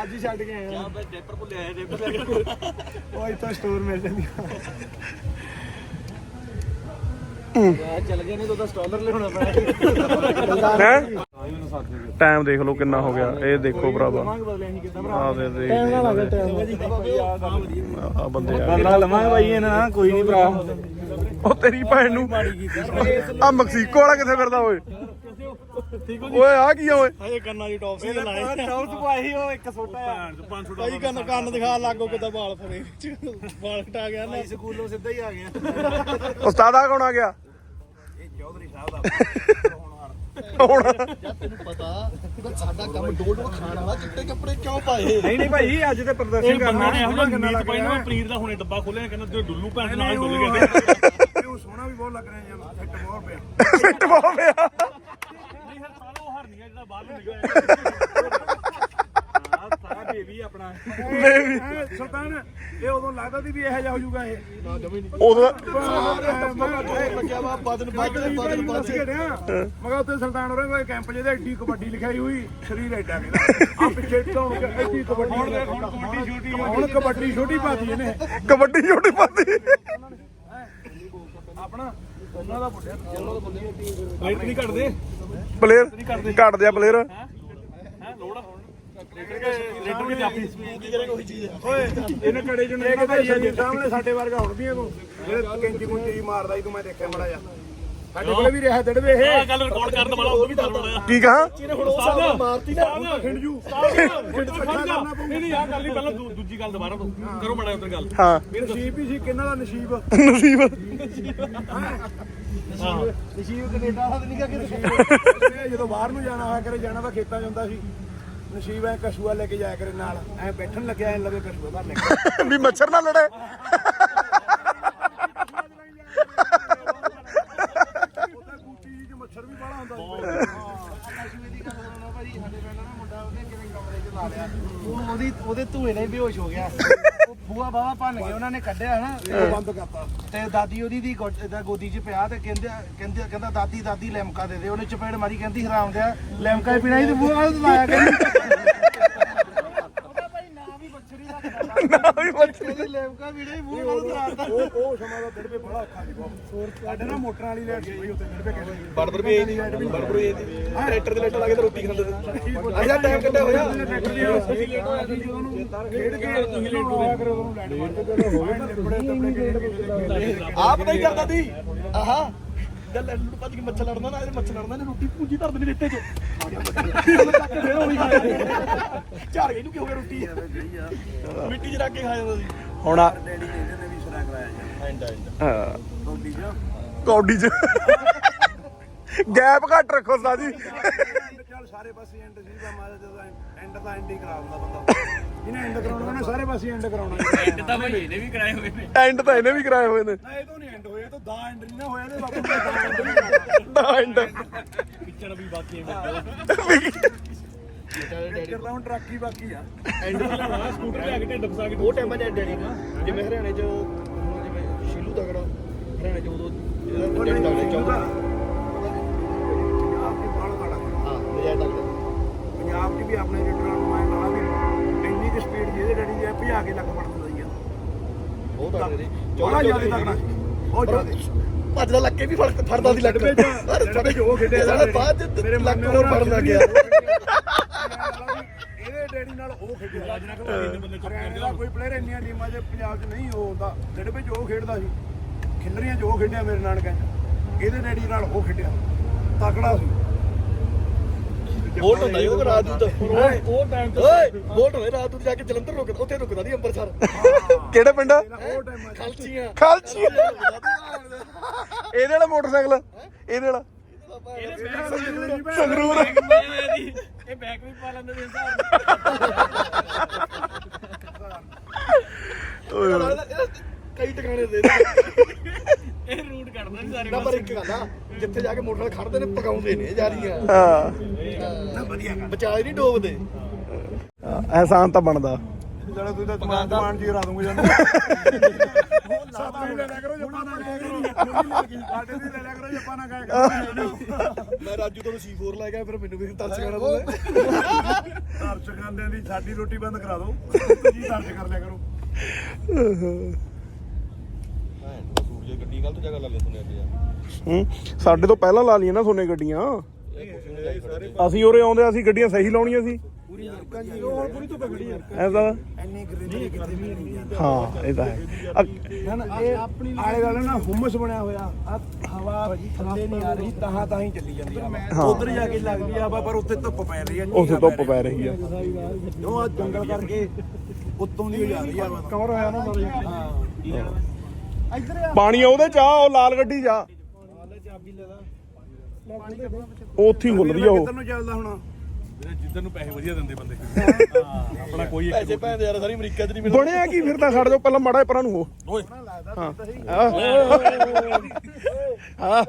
ਅੱਜ ਹੀ ਛੱਡ ਕੇ ਆਇਆ। ਆ ਮੈਂ ਡੇਪਰ ਭੁੱਲਿਆ ਹੈ ਡੇਪਰ ਲੈ ਕੇ। ਉਹ ਇੱਥੋਂ ਸਟੋਰ ਮਿਲ ਜਾਂਦੀ ਚੱਲ ਗਿਆ ਨਹੀਂ ਤਾਂ ਸਟਾਲਰ ਲਿਆਉਣਾ ਪੈਣਾ। ਹੈ? ਟਾਈਮ ਦੇਖ ਲਓ ਕਿੰਨਾ ਹੋ ਗਿਆ। ਇਹ ਦੇਖੋ ਭਰਾਵਾ। ਆ ਦੇ ਦੇ। ਟਾਈਮ ਨਾਲ ਲੱਗਾ ਟਾਈਮ ਆ ਬੰਦੇ ਆ ਗਏ। ਬਦਲਾ ਲਵਾਂਗੇ ਬਾਈ ਇਹਨਾਂ ਕੋਈ ਨਹੀਂ ਭਰਾ। ਉਹ ਤੇਰੀ ਭੈਣ ਨੂੰ ਆ ਮਕਸੀਕੋ ਵਾਲਾ ਕਿੱਥੇ ਫਿਰਦਾ ਓਏ? ਓਏ ਆ ਕੀ ਆ ਓਏ? ਹਜੇ ਕੰਨਾਂ ਦੀ ਟੌਪ ਸੀ ਲਾਈ ਟੌਪ ਚ ਪਾਈ ਉਹ ਇੱਕ ਛੋਟਾ ਆ 500 ਭਾਈ ਕੰਨ ਕੰਨ ਦਿਖਾ ਲਾਗੋ ਕਿਦਾਂ ਵਾਲ ਫਰੇ ਵਾਲ ਹਟਾ ਗਿਆ ਨਾ। ਸਕੂਲੋਂ ਸਿੱਧਾ ਹੀ ਆ ਗਿਆ। ਉਸਤਾਦ ਆ ਕੌਣ ਆ ਗਿਆ? ਹੁਣ। ਤੈਨੂੰ ਪਤਾ ਸਾਡਾ ਕੰਮ ਡੋਲ ਡੋਲ ਖਾਣ ਵਾਲਾ ਚਿੱਟੇ ਕੱਪੜੇ ਕਿਉਂ ਪਾਏ? ਨਹੀਂ ਨਹੀਂ ਭਾਈ ਅੱਜ ਤੇ ਪ੍ਰਦਰਸ਼ਨ ਕਰਨਾ। ਇਹੋ ਜਿਹਾ ਨੀਤ ਪਾਈ ਨਾ ਪਨੀਰ ਦਾ ਹੁਣੇ ਡੱਬਾ ਖੋਲਿਆ ਕਹਿੰਦਾ ਤੇ ਡੁੱਲੂ ਭੈਣ ਨਾਲ ਡੁੱਲ ਗਿਆ। ਉਹ ਸੋਹਣਾ ਵੀ ਬਹੁਤ ਲੱਗ ਰਿਹਾ ਜਾਂ ਫਿੱਟ ਬਹੁਤ ਪਿਆ। ਫਿੱਟ ਬਹੁਤ ਪਿਆ। ਨਹੀਂ ਫਿਰ ਸਾਰਾ ਉਹ ਹਰਨੀਆਂ ਜਿਹੜਾ ਬਾਹਰ ਨਿਕਲਿਆ। ਹਾਂ ਬੇਬੀ ਆਪਣਾ ਬੇਬੀ ਐ ਸੁਲਤਾਨ ਇਹ ਉਦੋਂ ਲੱਗਦਾ ਸੀ ਵੀ ਇਹੋ ਜਿਹਾ ਹੋ ਜਾਊਗਾ ਇਹ। ਉਦੋਂ ਲੱਗਿਆ ਵਾ ਬਦਨ ਬਦਨ ਬਦਨ ਬਦਨ ਮਗਾ ਉੱਤੇ ਸੁਲਤਾਨ ਹੋਰਾਂ ਕੋਲ ਕੈਂਪ ਜਿਹਦੇ ਐਡੀ ਕਬੱਡੀ ਲਿਖਾਈ ਹੋਈ ਸਰੀਰ ਐਡਾ ਕਹਿੰਦਾ ਆ ਪਿੱਛੇ ਧੌਣ ਕੇ ਐਡੀ ਕਬੱਡੀ ਹੁਣ ਕਬੱਡੀ ਛੋਟੀ ਹੁਣ ਕਬੱਡੀ ਛੋਟੀ ਪਾਤੀ ਇਹਨੇ। ਕਬੱਡੀ ਛੋਟੀ ਪਾਤੀ। ਆਪਣਾ ਉਹਨਾਂ ਦਾ ਬੁੱਢਿਆ ਉਹਨਾਂ ਦਾ ਬੁੱਢਿਆ ਨਹੀਂ ਕੱਢਦੇ। ਪਲੇਅਰ ਘੱਟ ਦਿਆ ਪਲੇਅਰ ਹੈ ਲੋੜ ਰੇਟਰ ਵੀ ਚਾਪੀ ਕੀ ਕਰੇਗਾ ਉਹੀ ਚੀਜ਼ ਓਏ ਇਹਨੇ ਕੜੇ ਚੋਂ ਨਹੀਂ ਕਿਤੇ ਯਾਨੀ ਸਾਹਮਣੇ ਸਾਡੇ ਵਰਗਾ ਹੁਣ ਵੀ ਇਹਨੂੰ ਜਿਹੜੇ ਕੈਂਚੀ ਕੁੰਚੀ ਮਾਰਦਾ ਸੀ ਤੂੰ ਮੈਂ ਦੇਖਿਆ ਮੜਾ ਜਾ ਸਾਡੇ ਕੋਲੇ ਵੀ ਰਿਹਾ ਦੜਵੇ ਇਹ ਇਹ ਗੱਲ ਰਿਕਾਰਡ ਕਰਨ ਵਾਲਾ ਉਹ ਵੀ ਦੱਸ ਬੜਾ ਕੀ ਕਹਾਂ ਹੁਣ ਉਹ ਸਾਹ ਮਾਰਤੀ ਨਾ ਖਿੰਡ ਜੂ ਖਿੰਡ ਨਹੀਂ ਨਹੀਂ ਆ ਗੱਲ ਨਹੀਂ ਪਹਿਲਾਂ ਦੂ- ਦੂਜੀ ਗੱਲ ਦੁਬਾਰਾ ਤੋਂ ਕਰੋ ਮੜਾ ਉਧਰ ਗੱਲ ਹਾਂ ਨਸੀਬ ਹੀ ਸੀ ਕਿੰਨਾ ਦਾ ਨਸੀਬ ਨਸੀਬ ਨਸੀਬ ਕੈਨੇਡਾ ਦਾ ਨਹੀਂ ਕਿ [LAUGHS] ਜਦੋਂ ਬਾਹਰ ਨੂੰ ਜਾਣਾ ਹੋਇਆ ਕਰੇ ਜਾਣਾ ਤਾਂ ਖੇਤਾਂ ਜਾਂਦਾ ਸੀ। ਨਸੀਬ ਐ ਕਸ਼ੂਆ ਲੈ ਕੇ ਜਾਇਆ ਕਰੇ ਨਾਲ। ਐ ਬੈਠਣ ਲੱਗਿਆ ਐ ਲਵੇ ਕਸ਼ੂਆ ਧਰ ਲੈ ਕੇ। [LAUGHS] ਵੀ ਮੱਛਰ ਨਾ ਲੜੇ। ਮੱਛਰ ਵੀ ਬਾਹਲਾ ਹੁੰਦਾ ਉਹ ਉਹਦੀ ਉਹਦੇ ਧੂਏ ਨਾਲ ਹੀ ਬੇਹੋਸ਼ ਹੋ ਗਿਆ। ਬੂਆ ਬਾਵਾ ਭੰਨ ਕੇ ਉਹਨਾਂ ਨੇ ਕੱਢਿਆ ਹਨਾ ਸੀ ਬੰਦ ਕਰਤਾ। ਤੇ ਦਾਦੀ ਉਹਦੀ ਦੀ ਗੋਦੀ 'ਚ ਪਿਆ ਤੇ ਕਹਿੰਦੇ ਕਹਿੰਦੇ ਕਹਿੰਦਾ ਦਾਦੀ ਦਾਦੀ ਲੈਮਕਾ ਦੇ ਦੇ। ਉਹਨੇ ਚਪੇੜ ਮਾਰੀ ਕਹਿੰਦੀ ਹਰਾਮ ਦਿਆ ਲੈਮਕਾ ਹੀ ਪੀਣਾ ਸੀ ਤੇ ਬੂਆ ਲਾਇਆ ਕਹਿੰਦੀ। ਨਾ ਵੀ ਮੱਛਰ ਕਹਿੰਦੀ ਲੈਮਕਾ ਪੀਣਾ ਹੀ ਬੂਆ ਵੱਲ ਲਾਤਾ ਉਹ ਉਹ ਸਮਾਂ ਦਾ ਦਿੜਵੇ ਬੜਾ ਔਖਾ ਸੀ ਬਹੁਤ ਸਾਡੇ ਨਾਲ ਮੋਟਰਾਂ ਵਾਲੀ ਲੈਟ ਸੀ ਬਈ ਉੱਤੇ ਦਿੜਵੇ ਕਹਿੰਦੇ ਬੜਬੜ ਵੀ ਬੜਬੜ ਵੀ ਟਰੈਕਟਰ ਦੇ ਲੈਟਰ ਲਾ ਕੇ ਤੇ ਰੋਟੀ ਖਾਂਦੇ ਸੀ ਅਜਾ ਟਾਈਮ ਕੱਢਿਆ ਹੋਇਆ ਖੇਡ ਕੇ ਤੁਸੀਂ ਲੇਟ ਹੋਇਆ ਕਰੋ ਉਹਨੂੰ ਲੈਟ ਮਾਰ ਕੇ ਜਦੋਂ ਨਿਬੜੇ ਤਬੜੇ ਖੇਡ ਕੇ ਆਪ ਨਹੀਂ ਕਰਦਾ ਸੀ ਆਹਾ ਗੱਲ ਲੁੱਟ ਭੱਜ ਕੇ ਮੱਛਰ ਲੜਨਾ ਨਾ ਇਹ ਮੱਛਰ ਲੜਨਾ ਨੇ ਰੋਟੀ ਪੂੰਜੀ ਧਰ ਦੇਣੀ ਦਿੱਤੇ ਚ। ਉਹਨੇ ਚੱਕ ਕੇ ਫੇਰ ਉਹੀ ਖਾਇਆ ਝਾੜ ਗਈ ਨੂੰ ਕੀ ਹੋ ਗਿਆ ਰੋਟੀ? ਮਿੱਟੀ 'ਚ ਰੱਖ ਕੇ ਖਾ ਜਾਂਦਾ ਸੀ। ਹੁਣ ਆ ਡੈਡੀ ਕਹਿੰਦੇ ਨੇ ਵੀ ਸਰਾ ਕਰਾਇਆ ਜਾ। ਐਂਡ ਐਂਡ ਹਾਂ, ਕੌਡੀ ਜਾ ਕੌਡੀ ਚ। ਗੈਪ ਘੱਟ ਰੱਖੋ ਸਾਜੀ। ਚੱਲ ਸਾਰੇ ਪਾਸੇ ਐਂਡ ਸੀ ਦਾ ਮਾਰੇ ਜਦੋਂ ਐਂਡ ਤਾਂ ਐਂਡ ਹੀ ਕਰਾ ਦਿੰਦਾ ਬੰਦਾ। ਜਿਹਨੇ ਐਂਡ ਕਰਾਉਣਾ ਉਹਨੇ ਸਾਰੇ ਪਾਸੇ ਐਂਡ ਕਰਾਉਣਾ। ਐਂਡ ਤਾਂ ਭਾਈ ਇਹਨੇ ਵੀ ਕਰਾਏ ਹੋਏ ਨੇ। ਐਂਡ ਤਾਂ ਇਹਨੇ ਵੀ ਕਰਾਏ ਹੋਏ ਨੇ। ਨਾ ਇਹ ਤੋਂ ਨਹੀਂ ਐਂਡ ਹੋਇਆ ਇਹ ਤੋਂ ਦਾ ਐਂਡ ਨਹੀਂ ਨਾ ਹੋਇਆ ਇਹਦੇ ਬਾਪੂ ਨੇ ਦਾ ਐਂਡ ਨਹੀਂ ਨਾ ਐਂਡ ਪਿੱਛੜ ਵੀ ਬਾਕੀ ਕਰਦਾ ਹੁਣ ਟਰੱਕ ਹੀ ਬਾਕੀ ਆ। ਐਂਡ ਵੀ ਲਾਉਣਾ ਸਕੂਟਰ ਲਿਆ ਕੇ ਢਿੱਡ ਫਸਾ ਕੇ ਉਹ ਟਾਈਮਾਂ 'ਚ ਡੈਡੀ ਨਾ। ਜਿਵੇਂ ਹਰਿਆਣੇ 'ਚ ਜਿਵੇਂ ਸ਼ੀਲੂ ਤਗੜਾ ਹਰਿਆਣੇ 'ਚ ਉਦੋਂ ਉਹ ਜਿਹੜਾ ਡੈਡੀ ਤਗੜਾ ਪੰਜਾਬ ਦੀ ਬਾਲ ਕਾੜਾ ਹਾਂ ਤਗੜਾ। ਪੰਜਾਬ 'ਚ ਆਪਣੇ ਵੀ ਜਿਹਦੇ ਡੈਡੀ ਭਜਾ ਕੇ ਦਿੰਦਾ ਬਹੁਤ ਜ਼ਿਆਦਾ ਜ਼ਿਆਦਾ ਵੀ ਫੜਦਾ ਖੇਡਿਆ ਸਾਡਾ ਬਾਅਦ ਮੇਰੇ ਲੱਕ ਫੜਨ ਲੱਗ ਗਿਆ। ਇਹਦੇ ਡੈਡੀ ਨਾਲ ਉਹ ਖੇਡਿਆ ਕੋਈ ਪਲੇਅਰ ਇੰਨੀਆਂ ਟੀਮਾਂ 'ਚ ਪੰਜਾਬ 'ਚ ਨਹੀਂ ਉਹ ਹੁੰਦਾ ਜਿਹੜੇ ਵਿੱਚ ਉਹ ਖੇਡਦਾ ਸੀ। ਖਿੱਲਰੀਆਂ 'ਚ ਉਹ ਖੇਡਿਆ ਮੇਰੇ ਨਾਨਕਿਆਂ 'ਚ। ਇਹਦੇ ਡੈਡੀ ਨਾਲ ਉਹ ਖੇਡਿਆ। ਤਕੜਾ ਸੀ। ਬੋਲਟ ਹੁੰਦਾ ਸੀ ਉਹ ਰਾਤ ਨੂੰ ਓਏ ਉਹ ਟਾਈਮ ਤੇ ਓਏ ਬੋਲਟ ਹੋਏ ਰਾਤ ਨੂੰ ਜਾ ਕੇ ਜਲੰਧਰ ਰੁਕਦਾ ਉੱਥੇ ਰੁਕਦਾ ਸੀ ਅੰਮ੍ਰਿਤਸਰ। ਕਿਹੜੇ ਪਿੰਡ? ਖਲਚੀਆਂ। ਖਾਲਚੀ ਇਹਦੇ ਵਾਲਾ ਮੋਟਰਸਾਈਕਲ? ਇਹਦੇ ਵਾਲਾ? ਸੰਗਰੂਰ। ਇਹ ਬੈਕ ਵੀ ਪਾ ਲੈਂਦੇ ਨੇ ਕਈ ਟਿਕਾਣੇ ਦੇ ਇਹ ਰੂਟ ਕੱਢਦਾ ਨਹੀਂ ਸਾਰੇ ਨੰਬਰ ਇੱਕ ਗੱਲ ਆ ਜਿੱਥੇ ਜਾ ਕੇ ਮੋਟਰਸਾਈਕਲ ਖੜਦੇ ਨੇ ਪਕਾਉਂਦੇ ਨੇ ਜਾਰੀਆਂ ਹਾਂ। ਨਾ ਵਧੀਆ ਗੱਲ। ਬਚਾਏ ਨਹੀਂ ਡੋਬਦੇ। ਅਹਿਸਾਨ ਤਾਂ ਬਣਦਾ। ਚਲੋ ਤੁਸੀਂ ਤਾਂ ਸਮਾਨ ਸਮਾਨ ਜੀ ਕਰਾ ਦੂੰਗੇ ਜਾਨੂੰ ਸਾਡਾ ਵੀ ਲੈ ਲਿਆ ਕਰੋ ਜੱਪਾ ਨਾ ਖਾਇਆ ਕਰੋ ਸਾਡੇ ਵੀ ਲੈ ਲਿਆ ਕਰੋ ਜੱਪਾ ਨਾ ਖਾਇਆ ਕਰੋ ਮੈਂ ਰਾਜੂ ਤੋਂ C4 ਲੈ ਗਿਆ ਫਿਰ ਮੈਨੂੰ ਵੀ ਤਰਸ ਖਾਂਦਿਆਂ ਦੀ ਸਾਡੀ ਰੋਟੀ ਬੰਦ ਕਰਾ ਦਿਓ। ਤੁਸੀਂ ਦਰਸ਼ ਕਰ ਲਿਆ ਕਰੋ। ਸੂਰਜ ਗੱਡੀ ਗਲਤ ਜਗ੍ਹਾ ਲਾ ਲਿਆ ਸੁਣਿਆ ਪਿਆ ਹੂੰ ਸਾਡੇ ਤੋਂ ਪਹਿਲਾਂ ਲਾ ਲਈਆਂ ਨਾ ਸੋਨੇ ਗੱਡੀਆਂ। ਅਸੀਂ ਉਰੇ ਆਉਂਦੇ ਅਸੀਂ ਗੱਡੀਆਂ ਸਹੀ ਲਾਉਣੀਆਂ ਸੀ। ਐਸਾ ਇੰਨੀ ਨਹੀਂ ਜਾਂਦੀ ਹਾਂ ਇਹ ਤਾਂ ਹੈ। ਅ- ਨਾ ਨਾ ਇਹ ਆਪਣੀ ਆਲੇ ਦੁਆਲੇ ਨਾ ਹੁਮਸ ਬਣਿਆ ਹੋਇਆ। ਆ ਹਵਾ ਥੱਲੇ ਨਹੀਂ ਆ ਰਹੀ ਤਾਹਾਂ ਤਾਹੀਂ ਚੱਲੀ ਜਾਂਦੀ ਆ ਹਾਂ। ਉਧਰ ਜਾ ਕੇ ਲੱਗਦੀ ਆ ਪਰ ਉੱਥੇ ਧੁੱਪ ਪੈ ਰਹੀ ਆ ਉੱਥੇ ਧੁੱਪ ਪੈ ਰਹੀ ਆ। ਉਹ ਆ ਜੰਗਲ ਕਰਕੇ ਉੱਤੋਂ ਦੀ ਜਾ ਰਹੀ ਆ ਕੌਰ ਹੋਇਆ ਨਾ ਹਾਂ। ਇੱਧਰ ਆ। ਪਾਣੀ ਉਹਦੇ ਚ ਆ ਉਹ ਲਾਲ ਗੱਡੀ ਚ ਆ ਉਹ ਉੱਥੇ ਹੀ ਖੁੱਲਦੀ ਆ ਉਹ। ਕਿੱਧਰ ਨੂੰ ਚੱਲਦਾ ਹੁਣ? ਜਿੱਧਰ ਨੂੰ ਪੈਸੇ ਵਧੀਆ ਦਿੰਦੇ ਬੰਦੇ। ਆਪਣਾ ਕੋਈ ਪੈਸੇ ਭੈਣ ਯਾਰ ਸਾਰੀ ਅਮਰੀਕਾ 'ਚ ਨਹੀਂ ਬਣਿਆ ਕੀ ਫਿਰ ਤਾਂ ਖੜ ਜਾਓ ਪਹਿਲਾਂ ਮਾੜਾ ਪਰਾਂ ਨੂੰ ਹੋ। ਓਏ। ਹਾਂ। ਆਹ। ਹਾਂ।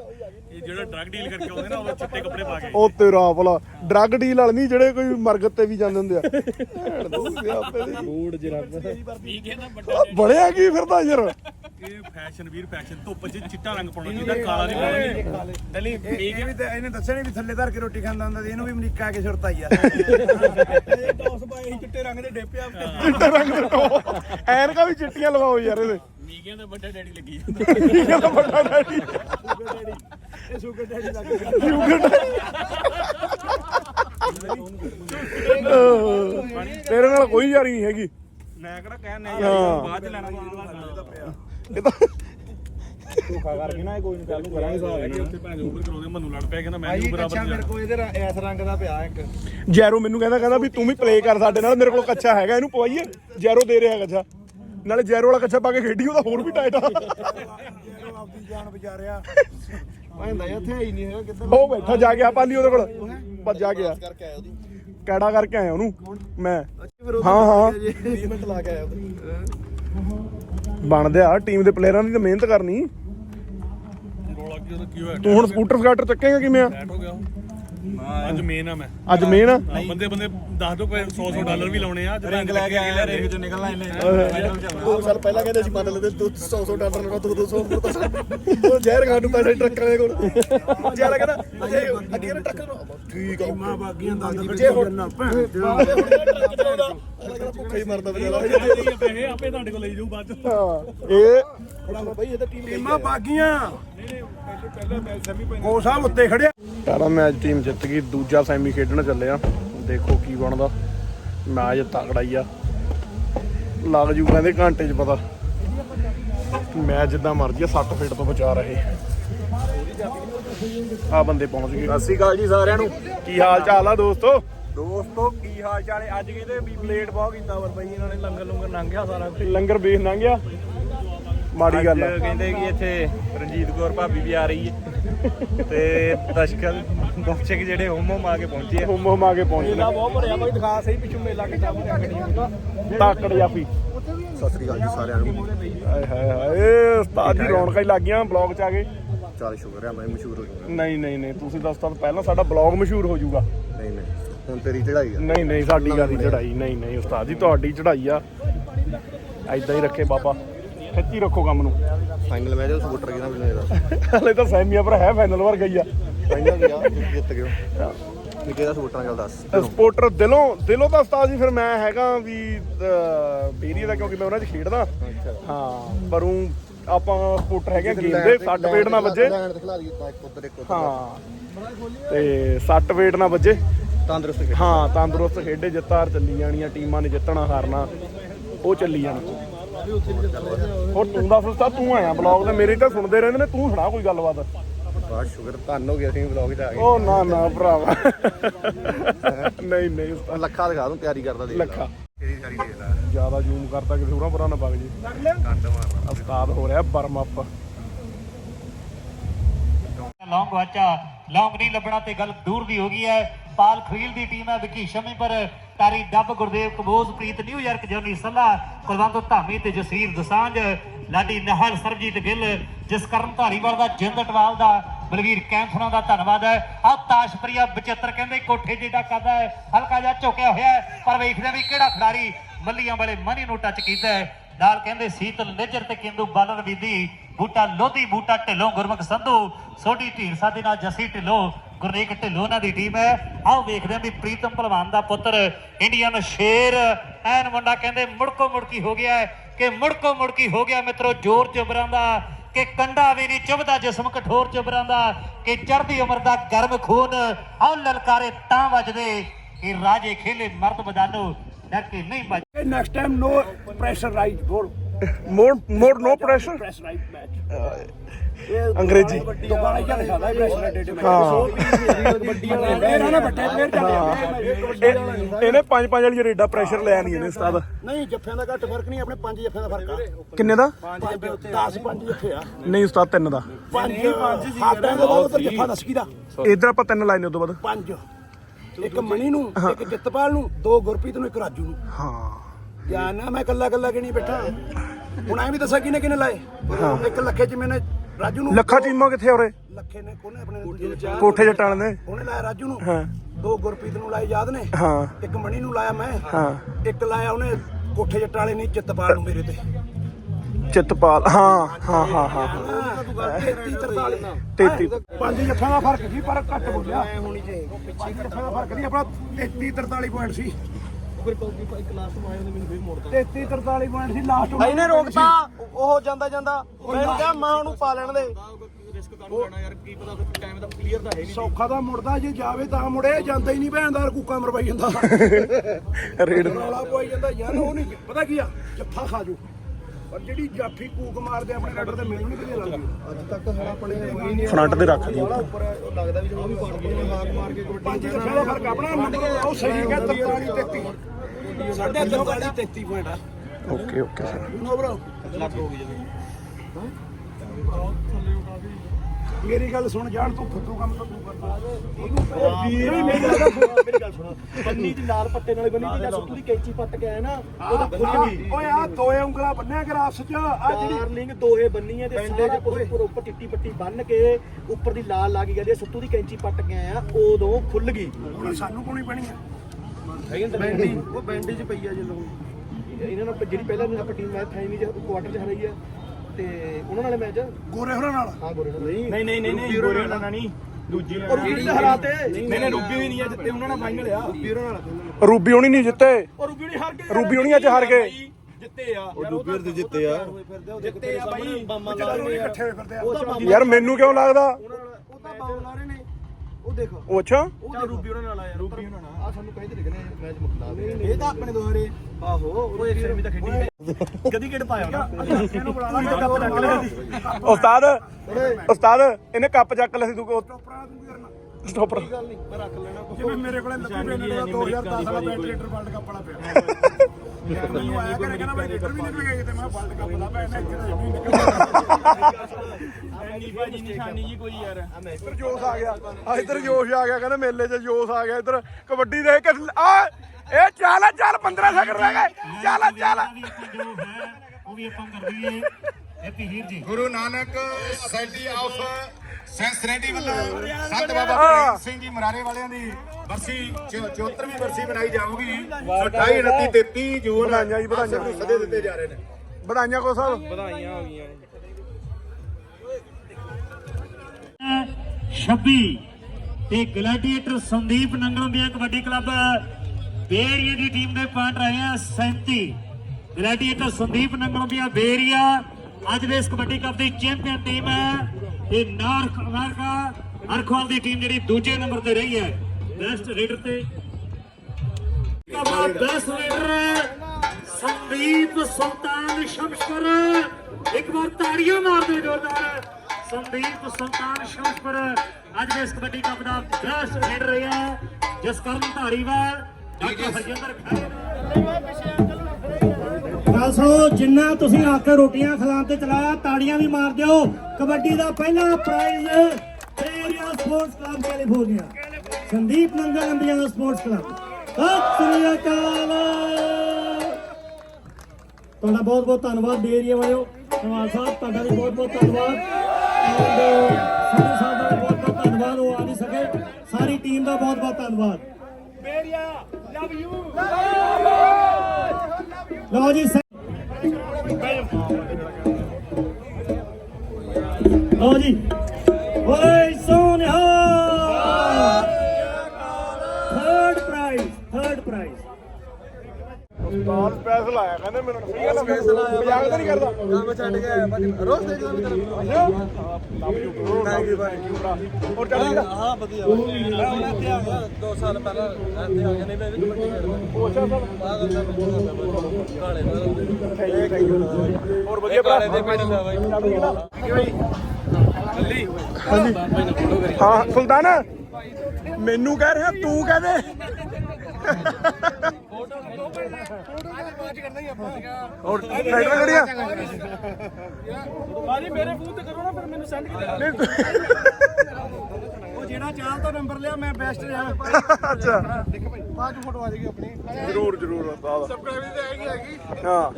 ਇਹ ਜਿਹੜਾ ਡਰੱਗ ਡੀਲ ਕਰਕੇ ਆਉਂਦੇ ਨਾ ਉਹ ਚਿੱਟੇ ਕੱਪੜੇ ਪਾ ਕੇ। ਉਹ ਤੇਰਾ ਭਲਾ ਡਰੱਗ ਡੀਲ ਵਾਲੇ ਨਹੀਂ ਜਿਹੜੇ ਕੋਈ ਮਰਗਤ ਤੇ ਵੀ ਜਾਂਦੇ ਹੁੰਦੇ ਆ। ਭੈਣ ਦੋ ਸਿਆਪੇ ਦੀ। ਬਣਿਆ ਕੀ ਫਿਰਦਾ ਯਾਰ? ਇਹ ਫੈਸ਼ਨ ਵੀਰ ਫੈਸ਼ਨ ਧੁੱਪ 'ਚ ਚਿੱਟਾ ਰੰਗ ਪਾਉਣਾ ਚਾਹੀਦਾ ਕਾਲਾ ਨਹੀਂ ਪਾਉਣਾ ਡਲੀ ਇਹ ਵੀ ਤਾਂ ਇਹਨੇ ਦੱਸਿਆ ਨਹੀਂ ਵੀ ਥੱਲੇ ਧਰ ਕੇ ਰੋਟੀ ਖਾਂਦਾ ਹੁੰਦਾ ਸੀ ਇਹਨੂੰ ਵੀ ਅਮਰੀਕਾ ਆ ਕੇ ਸੁਰਤ ਆਈ ਆ। ਇਹ ਟੌਸ ਪਾਏ ਸੀ ਚਿੱਟੇ ਰੰਗ ਦੇ ਡੇਪਿਆ ਚਿੱਟੇ ਰੰਗ ਦੇ ਟੋ ਐਨਕਾਂ ਵੀ ਚਿੱਟੀਆਂ ਲਵਾਓ ਯਾਰ ਇਹਦੇ। ਮੀਗਿਆਂ ਦਾ ਵੱਡਾ ਡੈਡੀ ਲੱਗੀ ਇਹ ਕਹਿੰਦਾ ਵੱਡਾ ਡੈਡੀ। ਇਹ ਸ਼ੂਗਰ ਡੈਡੀ ਲੱਗ ਸ਼ੂਗਰ ਡੈਡੀ। ਤੇਰੇ ਨਾਲ ਕੋਈ ਯਾਰੀ ਨਹੀਂ ਹੈਗੀ। ਮੈਂ ਕਿਹੜਾ ਕਹਿਣ ਨਹੀਂ ਹਾਂ। ਬਾਅਦ ਚ ਲੈਣਾ ਬਾਅਦ ਇਹ ਤਾਂ ਧੋਖਾ ਕਰਕੇ ਨਾ ਇਹ ਕੋਈ ਨਹੀਂ ਚਾਲੂ ਕਰਾਂਗੇ ਹਿਸਾਬ ਉੱਥੇ ਭੈਣ ਉਬਰ ਕਰਾਉਂਦੇ ਮੈਨੂੰ ਲੜ ਪਿਆ ਕਹਿੰਦਾ ਮੈਂ ਭਾਈ ਵੀ ਬਰਾਬਰ ਕੱਚਾ ਮੇਰੇ ਕੋਲ ਇਹਦੇ ਰ- ਇਸ ਰੰਗ ਦਾ ਪਿਆ ਇੱਕ। ਜੈਰੋ ਮੈਨੂੰ ਕਹਿੰਦਾ ਕਹਿੰਦਾ ਵੀ ਤੂੰ ਵੀ ਪਲੇ ਕਰ ਸਾਡੇ ਨਾਲ ਮੇਰੇ ਕੋਲ ਕੱਚਾ ਹੈਗਾ ਇਹਨੂੰ ਪਵਾਈਏ? ਜੈਰੋ ਦੇ ਰਿਹਾ ਕੱਚਾ। ਨਾਲੇ ਜੈਰੋ ਵਾਲਾ ਕੱਚਾ ਪਾ ਕੇ ਖੇਡੀ ਉਹਦਾ ਹੋਰ ਵੀ ਟਾਈਟ ਆ। ਜਦੋਂ ਆਪਦੀ ਜਾਨ ਵਿਚਾਰਿਆ ਭਾਂਦਾ ਇੱਥੇ ਹੀ ਨਹੀਂ ਹੈਗਾ ਕਿੱਧਰ ਉਹ ਬੈਠਾ ਜਾ ਗਿਆ ਪਾਲੀ ਉਹਦੇ ਕੋਲ। ਭੱਜ ਜਾ ਗਿਆ ਕਰਕੇ ਆਇਆ ਉਹਦੀ। ਕੈੜਾ ਕਰਕੇ ਆਇਆ ਉਹਨੂੰ ਮੈਂ। ਹਾਂ ਹਾਂ। 20 ਮਿੰਟ ਲਾ ਕੇ ਆਇਆ ਉਹਦੀ। ਬਣਦੇ ਆ। ਟੀਮ ਦੇ ਪਲੇਅਰਾਂ ਦੀ ਤਾਂ ਮਿਹਨਤ ਕਰਨੀ। ਰੋਲਾ ਕੀ ਉਹਦਾ ਕੀ ਹੋਇਆ? ਤੂੰ ਹੁਣ ਸਕੂਟਰ ਸਕਾਟਰ ਚੱਕੇਗਾ ਕਿਵੇਂ ਆ? ਟੈਟ ਹੋ ਗਿਆ ਅੱਜ ਮੇਨ ਆ ਮੈਂ। ਅੱਜ ਮੇਨ ਆ? ਬੰਦੇ ਬੰਦੇ ਦੱਸ ਦੋ 100 100 ਡਾਲਰ ਵੀ ਲਾਉਣੇ ਆ ਰਿੰਗ ਲੈ ਕੇ ਆਇਆ ਰੇਗ ਚੋਂ ਨਿਕਲਣਾ ਇਹਨੇ। ਉਹ ਸਾਲ ਪਹਿਲਾਂ ਕਹਿੰਦੇ ਸੀ ਮੰਨ ਲੈਂਦੇ 200 100 ਡਾਲਰ ਲਗਾ 200 ਉਹ ਜ਼ਹਿਰ ਖਾਣ ਨੂੰ ਪੈਸੇ ਟਰੱਕਾਂ ਦੇ ਕੋਲ। ਜਿਹੜਾ ਕਹਿੰਦਾ ਜੇ ਅੱਗੇ ਨਾ ਟਰੱਕ ਨੂੰ ਠੀਕ ਆ। ਮਾਂ ਬਾਗੀਆਂ ਦਾ ਜੇ ਹੁਣ ਭੈਣ ਟਰੱਕ ਚਲਾਉਂਦਾ ਭੁੱਖਾ ਹੀ ਮਰਦਾ ਪੈਸੇ ਆਪੇ ਤੁਹਾਡੇ ਕੋਲ ਲਈ ਜਾਊ ਬਾਅਦ ਚ। ਹਾਂ, ਇਹ ਟੀਮ ਟੀਮਾਂ ਬਾਗੀਆਂ। ਕੋ ਸਾਹਿਬ ਉੱਤੇ ਖੜਿਆ ਪਹਿਲਾ ਮੈਚ ਟੀਮ ਜਿੱਤ ਗਈ ਦੂਜਾ ਸੈਮੀ ਖੇਡਣ ਚੱਲੇ ਆ। ਦੇਖੋ ਕੀ ਬਣਦਾ। ਮੈਚ ਤਕੜਾ ਹੀ ਆ। ਲੱਗ ਜੂ ਕਹਿੰਦੇ ਘੰਟੇ 'ਚ ਪਤਾ। ਮੈਚ ਜਿੱਦਾਂ ਮਰਜ਼ੀ ਆ 60 ਫੀਟ ਤੋਂ ਬਚਾ ਰਹੇ। ਆ ਬੰਦੇ ਪਹੁੰਚ ਗਏ। ਸਤਿ ਸ਼੍ਰੀ ਅਕਾਲ ਜੀ ਸਾਰਿਆਂ ਨੂੰ। ਕੀ ਹਾਲ ਚਾਲ ਆ ਦੋਸਤੋ? ਦੋਸਤੋ ਕੀ ਹਾਲ ਚਾਲ ਹੈ ਅੱਜ ਕਹਿੰਦੇ ਵੀ ਲੇਟ ਬਹੁਤ ਕੀਤਾ ਵਰ ਬਈ ਇਹਨਾਂ ਨੇ ਲੰਗਰ ਲੰਗਰ ਲੰਘਿਆ ਸਾਰਾ। ਕੁਝ ਲੰਗਰ ਵੇਖ ਲੰਘ ਗਿਆ। ਮਾੜੀ ਗੱਲ ਆ। ਅੱਜ ਕਹਿੰਦੇ ਕਿ ਇੱਥੇ ਰਣਜੀਤ ਕੌਰ ਭਾਬੀ ਵੀ ਆ ਰਹੀ ਹੈ। ਤੇ ਦਸ਼ਕਲ ਦਰਸ਼ਕ ਜਿਹੜੇ ਹੋਮ ਹੋਮ ਆ ਕੇ ਪਹੁੰਚੇ ਆ। ਹੁਮ ਹੁਮ ਆ ਕੇ ਪਹੁੰਚੇ ਨੇ। ਬਹੁਤ ਭਰਿਆ ਬਈ ਦਿਖਾ ਸਹੀ ਪਿੱਛੋਂ ਮੇਲਾ ਕਿੱਦਾਂ ਭਰਿਆ ਤਾਕੜ ਜਾਫੀ ਸਤਿ ਸ੍ਰੀ ਅਕਾਲ ਜੀ ਸਾਰਿਆਂ ਨੂੰ। ਹਾਏ ਹਾਏ ਹਾਏ ਉਸਤਾਦ ਜੀ ਰੌਣਕਾਂ ਹੀ ਲੱਗ ਗਈਆਂ ਬਲੌਗ 'ਚ ਆ ਗਏ ਚੱਲ ਸ਼ੁਕਰ ਹੈ ਮੈਂ ਮਸ਼ਹੂਰ ਹੋ ਜਾਊਂਗਾ। ਨਹੀਂ ਨਹੀਂ ਨਹੀਂ ਤੁਸੀਂ ਤਾਂ ਉਸਤਾਦ ਪਹਿਲਾਂ ਸਾਡਾ ਬਲੌਗ ਮਸ਼ਹੂਰ ਹੋ ਜਾਊਗਾ। ਨਹੀਂ ਨਹੀਂ ਹੁਣ ਤੇਰੀ ਚੜਾਈ ਆ। ਨਹੀਂ ਨਹੀਂ ਸਾਡੀ ਕਾਦੀ ਚੜਾਈ ਨਹੀਂ ਨਹੀਂ ਉਸਤਾਦ ਜੀ ਤੁਹਾਡੀ ਚੜਾਈ ਆ। ਐਦਾਂ ਹੀ ਰੱਖੇ ਬਾਬਾ। ਖਿੱਚੀ ਰੱਖੋ ਕੰਮ ਨੂੰ। ਫਾਈਨਲ ਮੈਚ ਉਹ ਸਕੂਟਰ ਕਿਹਦਾ ਮੈਨੂੰ ਇਹਦਾ ਹਲੇ ਤਾਂ ਸੈਮੀਆਂ ਪਰ ਹੈ ਫਾਈਨਲ ਵਰ ਗਈ ਆ। ਫਾਈਨਲ ਗਿਆ। ਜਿੱਤ ਗਿਓ ਨਿੱਕੇ ਦਾ ਸਕੂਟਰ ਨਾਲ ਦੱਸ। ਸਪੋਰਟਰ ਦਿਲੋਂ ਦਿਲੋਂ ਤਾਂ ਉਸਤਾਦ ਜੀ ਫਿਰ ਮੈਂ ਹੈਗਾ ਵੀ ਬੇਰੀਆ ਦਾ ਕਿਉਂਕਿ ਮੈਂ ਉਹਨਾਂ 'ਚ ਖੇਡਦਾ। ਹਾਂ ਪਰ ਊਂ ਆਪਾਂ ਸਪੋਰਟਰ ਹੈਗੇ ਗੇਮ ਦੇ ਸੱਟ ਵੇਟ ਨਾ ਵੱਜੇ। ਲੈਣ ਤੇ ਖਿਲਾ ਦੀ ਇੱਕ ਉੱਧਰ ਇੱਕ ਉੱਧਰ। ਹਾਂ ਤੇ ਸੱਟ ਵੇਟ ਨਾ ਵੱਜੇ। ਤੰਦਰੁਸਤ ਖੇਡ ਹਾਂ ਤੰਦਰੁਸਤ ਖੇਡੇ ਜਿੱਤਾਰ ਚੱਲੀ ਜਾਣੀਆਂ ਟੀਮਾਂ ਨੇ ਜਿੱਤਣਾ ਹਾਰਨਾ ਉਹ ਚੱਲੀ ਜਾਣੀ। ਹੋਰ ਤੂੰ ਦੱਸ ਉਸਤਾਦ ਤੂੰ ਆਇਆ ਬਲੌਗ ਤੇ ਮੇਰੇ ਤਾਂ ਸੁਣਦੇ ਰਹਿੰਦੇ ਨੇ ਤੂੰ ਸੁਣਾ ਕੋਈ ਗੱਲਬਾਤ। ਬਹੁਤ ਸ਼ੁਕਰ ਧੰਨ ਹੋ ਗਿਆ ਅਸੀਂ ਵਲੌਗ 'ਚ ਆ ਗਏ। ਉਹ ਨਾ ਨਾ ਭਰਾਵਾ। ਨਹੀਂ ਨਹੀਂ ਉਸਤਾਦ। ਲੱਖਾ ਦਿਖਾ ਦੂੰ ਤਿਆਰੀ ਕਰਦਾ ਦੇਖ ਲੱਖਾ। ਤੇਰੀ ਸਾਰੀ ਦੇਖ ਲੈ। ਜ਼ਿਆਦਾ ਜ਼ੂਮ ਕਰਤਾ ਕਿਸੇ ਹੋਰਾਂ ਪਰਾਂ ਨਾ ਵਗ ਜੀ ਕੰਡ ਮਾਰਨਾ ਉਸਤਾਦ ਹੋ ਰਿਹਾ ਬਰਮ ਅਪ ਲੌਂਗ ਵਾਚਾ ਲੌਂਗ ਨਹੀਂ ਲੱਭਣਾ ਤੇ ਗੱਲ ਦੂਰ ਦੀ ਹੋ ਗਈ ਹੈ। ਪਾਲ ਖਰੀਲ ਦੀ ਟੀਮ ਹੈ ਵਿਕੀ ਸ਼ਮੀ ਪਰ ਤਾਰੀ ਡੱਬ ਗੁਰਦੇਵ ਕਬੋਜ਼, ਪ੍ਰੀਤ ਨਿਊਯਾਰਕ ਜੋਨੀ ਸੱਲਾ, ਕੁਲਵੰਤ ਧਾਮੀ ਤੇ ਜਸਵੀਰ ਦਸਾਂਝ, ਲਾਡੀ ਨਹਲ ਸਰਜੀਤ ਗਿੱਲ, ਜਿਸ ਕਰਨ ਧਾਰੀਵਾਲ ਦਾ ਜਿੰਦ ਅਟਵਾਲ ਦਾ ਬਲਵੀਰ ਕੈਂਥਣਾ ਦਾ ਧੰਨਵਾਦ ਹੈ। ਆ ਤਾਸ਼ਪ੍ਰਿਆ ਬਚਿੱਤਰ ਕਹਿੰਦੇ ਕੋਠੇ ਜਿਹੜਾ ਕਰਦਾ ਹੈ, ਹਲਕਾ ਜਿਹਾ ਝੁਕਿਆ ਹੋਇਆ ਹੈ, ਪਰ ਵੇਖਦੇ ਵੀ ਕਿਹੜਾ ਖਿਡਾਰੀ ਮੱਲੀਆਂ ਵਾਲੇ ਮਨੀ ਨੂੰ ਟੱਚ ਕੀਤਾ ਹੈ। ਨਾਲ ਕਹਿੰਦੇ ਸੀਤਲ ਨਿਜਰ ਤੇ ਕਿੰਦੂ ਬਾਲਰ ਵਿਧੀ ਬੂਟਾ ਲੋਧੀ, ਬੂਟਾ ਢਿੱਲੋਂ, ਗੁਰਮੁਖ ਸੰਧੂ, ਸੋਢੀ ਢੀਰਸਾ ਦੇ ਨਾਲ ਜਸੀ ਢਿੱਲੋਂ ਗੁਰਨੇਕ ਢਿੱਲੋਂ ਉਹਨਾਂ ਦੀ ਟੀਮ ਹੈ। ਆਓ ਵੇਖਦੇ ਹਾਂ ਵੀ ਪ੍ਰੀਤਮ ਭਲਵਾਨ ਦਾ ਪੁੱਤਰ ਇੰਡੀਅਨ ਸ਼ੇਰ ਐਨ ਮੁੰਡਾ ਕਹਿੰਦੇ ਮੁੜਕੋ ਮੁੜਕੀ ਹੋ ਗਿਆ ਕਿ ਮੁੜਕੋ ਮੁੜਕੀ ਹੋ ਗਿਆ ਮਿੱਤਰੋ ਜ਼ੋਰ ਜਬਰਾਂ ਦਾ, ਕਿ ਕੰਡਾ ਵੀ ਨਹੀਂ ਚੁਭਦਾ, ਜਿਸਮ ਕਠੋਰ ਜਬਰਾਂ ਦਾ, ਕਿ ਚੜ੍ਹਦੀ ਉਮਰ ਦਾ ਗਰਮ ਖੂਨ। ਆਓ ਲਲਕਾਰੇ ਤਾਂ ਵੱਜਦੇ ਕਿ ਰਾਜੇ ਖੇਲੇ ਮਰਦ ਬਦਾਨੋ ਡਰ ਕੇ ਨਹੀਂ ਵੱਜ next time no pressure right four more more no pressure press right match ਅੰਗਰੇਜ਼ੀ ਦੁਬਾਰਾ ਹੀ ਪ੍ਰੈਸ਼ਰ ਰਾਈਟ ਹਾਂ ਵੱਡੀ ਵਾਲਾ ਨਾ ਵੱਡੇ ਪਲੇਅਰ ਚੱਲੇ ਇਹ- ਇਹਨੇ ਪੰਜ ਪੰਜ ਵਾਲੀ ਰੇਡਾ ਪ੍ਰੈਸ਼ਰ ਲਿਆ ਨਹੀਂ ਇਹਨੇ ਉਸਤਾਦ ਨਹੀਂ ਜੱਫਿਆਂ ਦਾ ਘੱਟ ਫ਼ਰਕ ਨਹੀਂ ਆਪਣੇ ਪੰਜ ਜੱਫਿਆਂ ਦਾ ਫ਼ਰਕ ਆ ਕਿੰਨੇ ਦਾ 10 ਪੰਜ ਜੱਫੇ ਆ ਨਹੀਂ ਉਸਤਾਦ ਤਿੰਨ ਦਾ ਪੰਜ ਹਾਟਾਂ ਦੇ ਬਾਅਦ ਤਾਂ ਜੱਫਾ ਦੱਸ ਦਾ ਇਧਰ ਆਪਾਂ ਤਿੰਨ ਲਾਈਨੇ ਉਦੋਂ ਬਾਅਦ ਪੰਜ ਇੱਕ ਮਣੀ ਨੂੰ ਇੱਕ ਜਿੱਤਪਾਲ ਨੂੰ ਦੋ ਗੁਰਪ੍ਰੀਤ ਨੂੰ ਇੱਕ ਰਾਜੂ ਨੂੰ ਹਾਂ ਧਿਆਨ ਮੈਂ ਕੱਲਾ ਕੱਲਾ ਕਿ ਨਹੀਂ ਬੈਠਾ? ਹੁਣ ਐ ਵੀ ਦੱਸਾਂ ਕਿਨੇ ਕਿਨੇ ਲਾਏ? ਇੱਕ ਲੱਖੇ ਚ ਮੈਨੇ ਰਾਜੂ ਨੂੰ ਲੱਖਾ ਚੀਮਾ ਕਿੱਥੇ ਉਰੇ? ਲੱਖੇ ਨੇ ਕੋਨੇ ਆਪਣੇ ਦੂਜੇ ਕੋਠੇ ਜੱਟਾਂ ਨੇ। ਉਹਨੇ ਲਾਇਆ ਰਾਜੂ ਨੂੰ। ਹਾਂ। ਦੋ ਗੁਰਪ੍ਰੀਤ ਨੂੰ ਲਾਏ ਯਾਦ ਨੇ? ਹਾਂ। ਇੱਕ ਮਣੀ ਨੂੰ ਲਾਇਆ ਮੈਂ। ਹਾਂ। ਇੱਕ ਲਾਇਆ ਉਹਨੇ ਕੋਠੇ ਜੱਟਾਂ ਵਾਲੇ ਨੇ ਚਿੱਤਪਾਲ ਨੂੰ ਮੇਰੇ ਤੇ। ਚਿੱਤਪਾਲ ਹਾਂ ਹਾਂ ਹਾਂ ਹਾਂ। 33 43 33 ਪੰਜ ਜੱਫਾਂ ਦਾ ਫ਼ਰਕ ਸੀ ਪਰ ਘੱਟ ਬੋਲਿਆ ਪੰਜ ਜੱਫਾਂ ਦਾ ਫ਼ਰਕ ਨਹੀਂ ਆਪਣਾ 33 43 ਪੁਆਇੰਟ ਸੀ। ਫਿਰ ਕਹੂਗੀ ਭਾਈ ਕਲਾਸ ਤੋਂ ਆਏ ਨੇ ਮੈਨੂੰ ਫਿਰ ਮੋੜਦਾ 33 43 ਪੁਆਇੰਟ ਸੀ ਲਾਸਟ ਇਹਨੇ ਰੋਕਤਾ ਉਹ ਜਾਂਦਾ ਜਾਂਦਾ। ਮੈਂ ਕਿਹਾ ਮਾਂ ਉਹਨੂੰ ਪਾ ਲੈਣ ਦੇ। ਰਿਸਕ ਕਾਹਨੂੰ ਲੈਣਾ ਯਾਰ ਕੀ ਪਤਾ ਟਾਈਮ ਦਾ ਕਲੀਅਰ ਤਾਂ ਹੈ ਨਹੀਂ। ਸੌਖਾ ਦਾ ਮੁੜਦਾ ਜੇ ਜਾਵੇ ਤਾਂ ਮੁੜੇ ਜਾਂਦਾ ਹੀ ਨਹੀਂ ਭੈਣਦਾਰ ਕੂਕਾ ਮਰਵਾਈ ਜਾਂਦਾ। ਰੇਡ। ਰੌਲਾ ਪਵਾਈ ਜਾਂਦਾ ਯਾਰ ਉਹ ਨਹੀਂ ਪਤਾ ਕੀ ਆ? ਜੱਫਾ ਖਾ ਜੂ ਪਰ ਜਿਹੜੀ ਜਾਫੀ ਕੂਕ ਮਾਰਦੇ ਆਪਣੇ ਰੈਡਰ ਤੇ ਮੈਨੂੰ ਨਹੀਂ ਵਧੀਆ ਲੱਗਦੀ। ਅੱਜ ਤੱਕ ਹੁਣ ਆਪਣੇ ਫਰੰਟ ਤੇ ਰੱਖ ਦੀ ਉੱਪਰ ਉਹ ਲੱਗਦਾ ਵੀ ਜਦੋਂ ਉਹ ਵੀ ਪਾੜ ਗਏ ਹਾਕ ਮਾਰ ਕੇ ਪੰਜ ਜੱਫੇ ਦਾ ਫ਼ਰਕ ਆਪਣਾ ਨੰਬਰ ਉਹ ਸਹੀ ਹੈ 43 33 ਸਾਢੇ 43 33 ਪੁਆਇੰਟ ਆ। Okay okay sir. No bro ਮੇਰੀ ਗੱਲ ਸੁਣ ਜਾਣ ਤੂੰ ਫੁੱਟੂ ਕੰਮ ਤਾਂ ਤੂੰ ਕਰਦਾ। ਵੀਰ ਹੀ ਮੇਰੀ ਗੱਲ ਮੇਰੀ ਗੱਲ ਸੁਣੋ। ਬੰਨੀ ਦੀ ਲਾਲ ਪੱਟੇ ਨਾਲ ਬੰਨੀ ਦੀ ਜਾਂ ਸੁੱਤੂ ਦੀ ਕੈਂਚੀ ਪੱਟ ਕੇ ਆਇਆ ਨਾ ਉਹਦਾ ਖੁੱਲ ਗਈ। ਓਏ ਆ ਦੋਏ ਉਂਗਲਾਂ ਬੰਨਿਆ ਕਰ ਆਪਸ ਚ। ਆ ਜਿਹੜੀ ਡਾਰਲਿੰਗ ਦੋਏ ਬੰਨੀਆਂ ਤੇ ਸਾਰਾ ਉੱਪਰ ਉੱਪਰ ਚਿੱਟੀ ਪੱਟੀ ਬੰਨ ਕੇ ਉੱਪਰ ਦੀ ਲਾਲ ਲਾ ਕੇ ਕਹਿੰਦੇ ਸੁੱਤੂ ਦੀ ਕੈਂਚੀ ਪੱਟ ਕੇ ਆਇਆ ਉਦੋਂ ਖੁੱਲ ਗਈ। ਹੁਣ ਸਾਨੂੰ ਕੋਣੀ ਪੈਣੀ ਆ। ਬੈਂਡੀ ਉਹ ਬੈਂਡੇਜ ਪਈ ਆ ਜਦੋਂ। ਇਹਨਾਂ ਨਾਲ ਜਿਹੜੀ ਪਹਿਲਾਂ ਆਪਾਂ ਟੀਮ ਮੈਚ ਫਾਈਨਲ ਚ ਕੁਆਟਰ ਚ ਹਰਾਈ ਆ ਤੇ ਉਹਨਾਂ ਨਾਲ ਮੈਚ ਗੋਰੇ ਹੋਰਾਂ ਨਾਲ? ਹਾਂ ਗੋਰੇ ਨਹੀਂ ਨਹੀਂ ਨਹੀਂ ਨਹੀਂ ਗੋਰੇ ਨਾਲ। ਨਹੀਂ ਦੂਜੀ ਉਹ ਰੂਬੀ ਨੇ ਹਰਾਤੇ ਨਹੀਂ ਨਹੀਂ ਰੁੱਬੀ ਵੀ ਨਹੀਂ ਆ ਜਿੱਤੇ ਉਹਨਾਂ ਨਾਲ ਫਾਈਨਲ ਆ। ਰੂਬੀ ਨਾਲ। ਰੂਬੀ ਹੋਣੀ ਨਹੀਂ ਜਿੱਤੇ। ਉਹ ਰੂਬੀ ਨੇ ਹਾਰ ਕੇ ਰੂਬੀ ਹੋਣੀ ਅੱਜ ਹਾਰ ਗਏ। ਜਿੱਤੇ ਆ। ਉਹ ਰੂਬੀ ਦੇ ਜਿੱਤੇ ਆ। ਜਿੱਤੇ ਆ। ਬਾਈ। ਬਾਮਾ ਲਾ ਰਹੇ ਆ। ਯਾਰ ਮੈਨੂੰ ਕਿਉਂ ਲੱਗਦਾ? ਉਹ ਤਾਂ ਬਾਮ ਲਾ ਰਹੇ ਨੇ। ਉਹ ਦੇਖੋ। ਉਹ ਅੱਛਾ? ਉਹ ਰੂਬੀ ਉਹਨਾਂ ਨਾਲ ਆਇਆ ਰੂਬੀ ਉਹਨਾਂ ਨਾਲ। ਆ ਸਾਨੂੰ ਕਹਿੰਦੇ ਲਿਖਨੇ ਮੈਚ ਮੁਕਲਾ ਦੇ ਇਹ ਤਾਂ ਆਪਣੇ ਦੁਆਰੇ। ਆਹੋ ਉਹ ਇੱਕ ਵੀ ਤਾਂ ਖੇਡੀ ਕਦੀ ਕਿਹੜ ਪਾਇਆ ਉਹਨਾਂ ਇਹਨੂੰ ਬੁਲਾ ਲਾ ਕੱਪ ਚੱਕ ਲਿਆ। ਉਸਤਾਦ ਉਸਤਾਦ ਇਹਨੇ ਕੱਪ ਚੱਕ ਲਿਆ ਸੀ ਤੂੰ ਟੋਪਰਾ ਤੂੰ ਕਰਨਾ? ਸਟਾਪਰ ਗੱਲ ਨਹੀਂ ਮੈਂ ਰੱਖ ਲੈਣਾ ਜਿਵੇਂ ਮੇਰੇ ਕੋਲੇ ਲੱਭੀ ਬੈਨਰ ਦਾ 2010 ਵਾਲਾ ਬੈਟਰੀ ਲੀਟਰ ਵਰਲਡ ਕੱਪ ਵਾਲਾ ਪਿਆ। [LAUGHS] ਮੈਨੂੰ ਆਇਆ ਕਰੇ ਕਹਿੰਦਾ ਬਾਈ ਲੀਟਰ ਵੀ ਨਿਕਲ ਗਿਆ ਕਿਤੇ ਮੈਂ ਵਰਲਡ ਕੱਪ ਦਾ ਬੈਠਾ ਇੱਥੇ ਤਾਂ ਨਹੀਂ ਨਿਕਲ ਐਨੀ ਭਾਜੀ ਨਿਸ਼ਾਨੀ ਜੀ ਕੋਈ ਯਾਰ। ਇੱਧਰ ਜੋਸ਼ ਆ ਗਿਆ। ਆ ਇੱਧਰ ਜੋਸ਼ ਆ ਗਿਆ ਕਹਿੰਦੇ ਮੇਲੇ 'ਚ ਜੋਸ਼ ਆ ਗਿਆ ਇੱਧਰ ਕਬੱਡੀ ਦੇ ਕੇ ਆ ਇਹ ਚੱਲ ਚੱਲ 15 ਸੈਕਿੰਡ ਰਹਿ ਗਏ। ਚੱਲ ਚੱਲ। ਵੀ ਆਪਾਂ ਜੋ ਹੈ ਉਹ ਵੀ ਆਪਾਂ ਕਰ ਦਈਏ ਹੈਪੀ ਹੀਰ ਜੀ। ਗੁਰੂ ਨਾਨਕ ਸੋਸਾਇਟੀ ਆਫ ਸੈਂਸਰੈਂਟੀ ਵੱਲੋਂ ਸੰਤ ਬਾਬਾ ਹਾਂ। ਪ੍ਰੇਮ ਸਿੰਘ ਜੀ ਮਰਾਰੇ ਵਾਲਿਆਂ ਦੀ ਬਰਸੀ 74ਵੀਂ ਬਰਸੀ ਮਨਾਈ ਜਾਊਗੀ। 28 29 33 ਜੂਨ ਵਧਾਈਆਂ ਜੀ, ਨੂੰ ਸੱਦੇ ਦਿੱਤੇ ਜਾ ਰਹੇ ਨੇ। ਵਧਾਈਆਂ ਕੋ ਸਾਹਿਬ 26 ਤੇ ਗਲੈਡੀਏਟਰ ਸੰਦੀਪ ਨੰਗਲੋਂ ਦੀਆਂ ਕਬੱਡੀ ਕਲੱਬ ਬੇਰੀਆ ਦੀ ਟੀਮ ਦੇ ਪੁਆਇੰਟ ਰਹੇ ਆ 37 ਗਲੈਡੀਏਟਰ ਸੰਦੀਪ ਨੰਗਲੋਂ ਦੀਆਂ ਬੇਰੀਆ ਅੱਜ ਦੇ ਇਸ ਕਬੱਡੀ ਕੱਪ ਦੀ ਚੈਂਪੀਅਨ ਟੀਮ ਹੈ। ਤੇ ਨਾਰਥ ਅਮਰੀਕਾ ਅਰਖਵਾਲ ਦੀ ਟੀਮ ਜਿਹੜੀ ਦੂਜੇ ਨੰਬਰ ਤੇ ਰਹੀ ਹੈ ਬੈਸਟ ਰੇਡਰ ਤੇ। ਕਬਾ ਬੈਸਟ ਰੇਡਰ ਸੰਦੀਪ ਸੁਲਤਾਨ ਸ਼ਮਸ਼ਪੁਰ ਇੱਕ ਵਾਰ ਤਾੜੀਆਂ ਮਾਰਦੇ ਜ਼ੋਰਦਾਰ। ਸੰਦੀਪ ਸੁਲਤਾਨ ਸ਼ਮਸ਼ਪੁਰ ਅੱਜ ਦੇ ਇਸ ਕਬੱਡੀ ਕੱਪ ਦਾ ਬੈਸਟ ਰੇਡਰ ਰਿਹਾ ਜਸਕਰਨ ਧਾਰੀਵਾਲ ਡਾਕਟਰ ਹਰਜਿੰਦਰ ਸੁਣੋ ਜਿੰਨਾ ਤੁਸੀਂ ਆ ਕੇ ਰੋਟੀਆਂ ਖਿਲਾਉਣ ਤੇ ਚਲਾਇਆ ਤਾੜੀਆਂ ਵੀ ਮਾਰ ਦਿਓ ਕਬੱਡੀ ਦਾ ਪਹਿਲਾ prize area sports club California Sandeep Nangal Ambian sports club Sat Sri ਅਕਾਲ। ਤੁਹਾਡਾ ਬਹੁਤ ਬਹੁਤ ਧੰਨਵਾਦ ਦੇ ਏਰੀਆ ਵਾਲਿਓ। ਧੰਨਵਾਦ ਸਾਹਿਬ ਤੁਹਾਡਾ ਵੀ ਬਹੁਤ ਬਹੁਤ ਧੰਨਵਾਦ। ਸੰਧੂ ਸਾਹਿਬ ਦਾ ਬਹੁਤ ਬਹੁਤ ਧੰਨਵਾਦ ਉਹ ਆ ਨਹੀਂ ਸਕੇ। ਸਾਰੀ ਟੀਮ ਦਾ ਬਹੁਤ ਬਹੁਤ ਧੰਨਵਾਦ। ਲਓ ਜੀ ਲਓ ਜੀ। ਓਏ ਸੋਨਿਹਾ ਥਰਡ ਪ੍ਰਾਈਜ਼ ਥਰਡ ਪ੍ਰਾਈਜ਼ ਉਸਤਾਦ ਸਪੈਸ਼ਲ ਆਇਆ ਕਹਿੰਦੇ ਮੈਨੂੰ। ਸਹੀ ਗੱਲ ਸਪੈਸ਼ਲ ਆਇਆ ਮਜ਼ਾਕ ਤਾਂ ਨਹੀਂ ਕਰਦਾ। ਕੰਮ ਛੱਡ ਕੇ ਰੋਜ਼ ਦੇਖਦਾ ਮੈਂ ਥੈਂਕ ਯੂ ਥੈਂਕ ਯੂ ਭਰਾ। ਹੋਰ ਚੱਲ ਗਿਆ ਹਾਂ ਵਧੀਆ। ਮੈਂ ਹੁਣ ਇੱਥੇ ਆ ਗਿਆ। 2 ਸਾਲ ਪਹਿਲਾਂ ਇੱਥੇ ਆ ਗਿਆ। ਨਹੀਂ ਮੈਂ ਵੀ ਕਬੱਡੀ ਖੇਡਦਾ। ਆ ਗੱਲ ਕਾਲੇ ਹੋਰ ਵਧੀਆ ਭਰਾ? ਦੇ ਪਿੰਡ ਦਾ ਹਾਂ ਸੁਲਤਾਨ ਮੈਨੂੰ ਕਹਿ ਰਿਹਾ ਤੂੰ ਕਹਿ ਦੇ। ਹੋਰ ਟਰੈਕਟਰ ਕਿਹੜੀਆਂ ਬਾਜੀ ਮੇਰੇ ਫੋਨ ਤੇ ਕਰੋ ਨਾ ਫਿਰ ਮੈਨੂੰ ਸੈਂਡ ਨਹੀਂ, ਜਿਹੜਾ ਚਾਲ ਤੋਂ ਨੰਬਰ ਲਿਆ ਮੈਂ ਬੈਸਟ ਰਿਹਾ। ਅੱਛਾ। ਬਾਅਦ ਚ ਫੋਟੋ ਆ ਜਾਏਗੀ ਆਪਣੀ। ਜਰੂਰ ਜਰੂਰ ਉਸਤਾਦ ਸਬਸਕ੍ਰਾਈਬ ਤੇ ਆਏਗੀ ਹੈਗੀ। ਹਾਂ।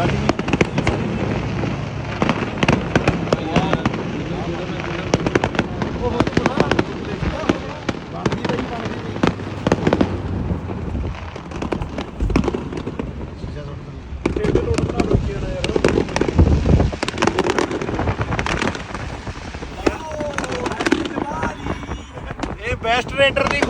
ਇਹ ਬੈਸਟ ਰੇਡਰ ਦੀ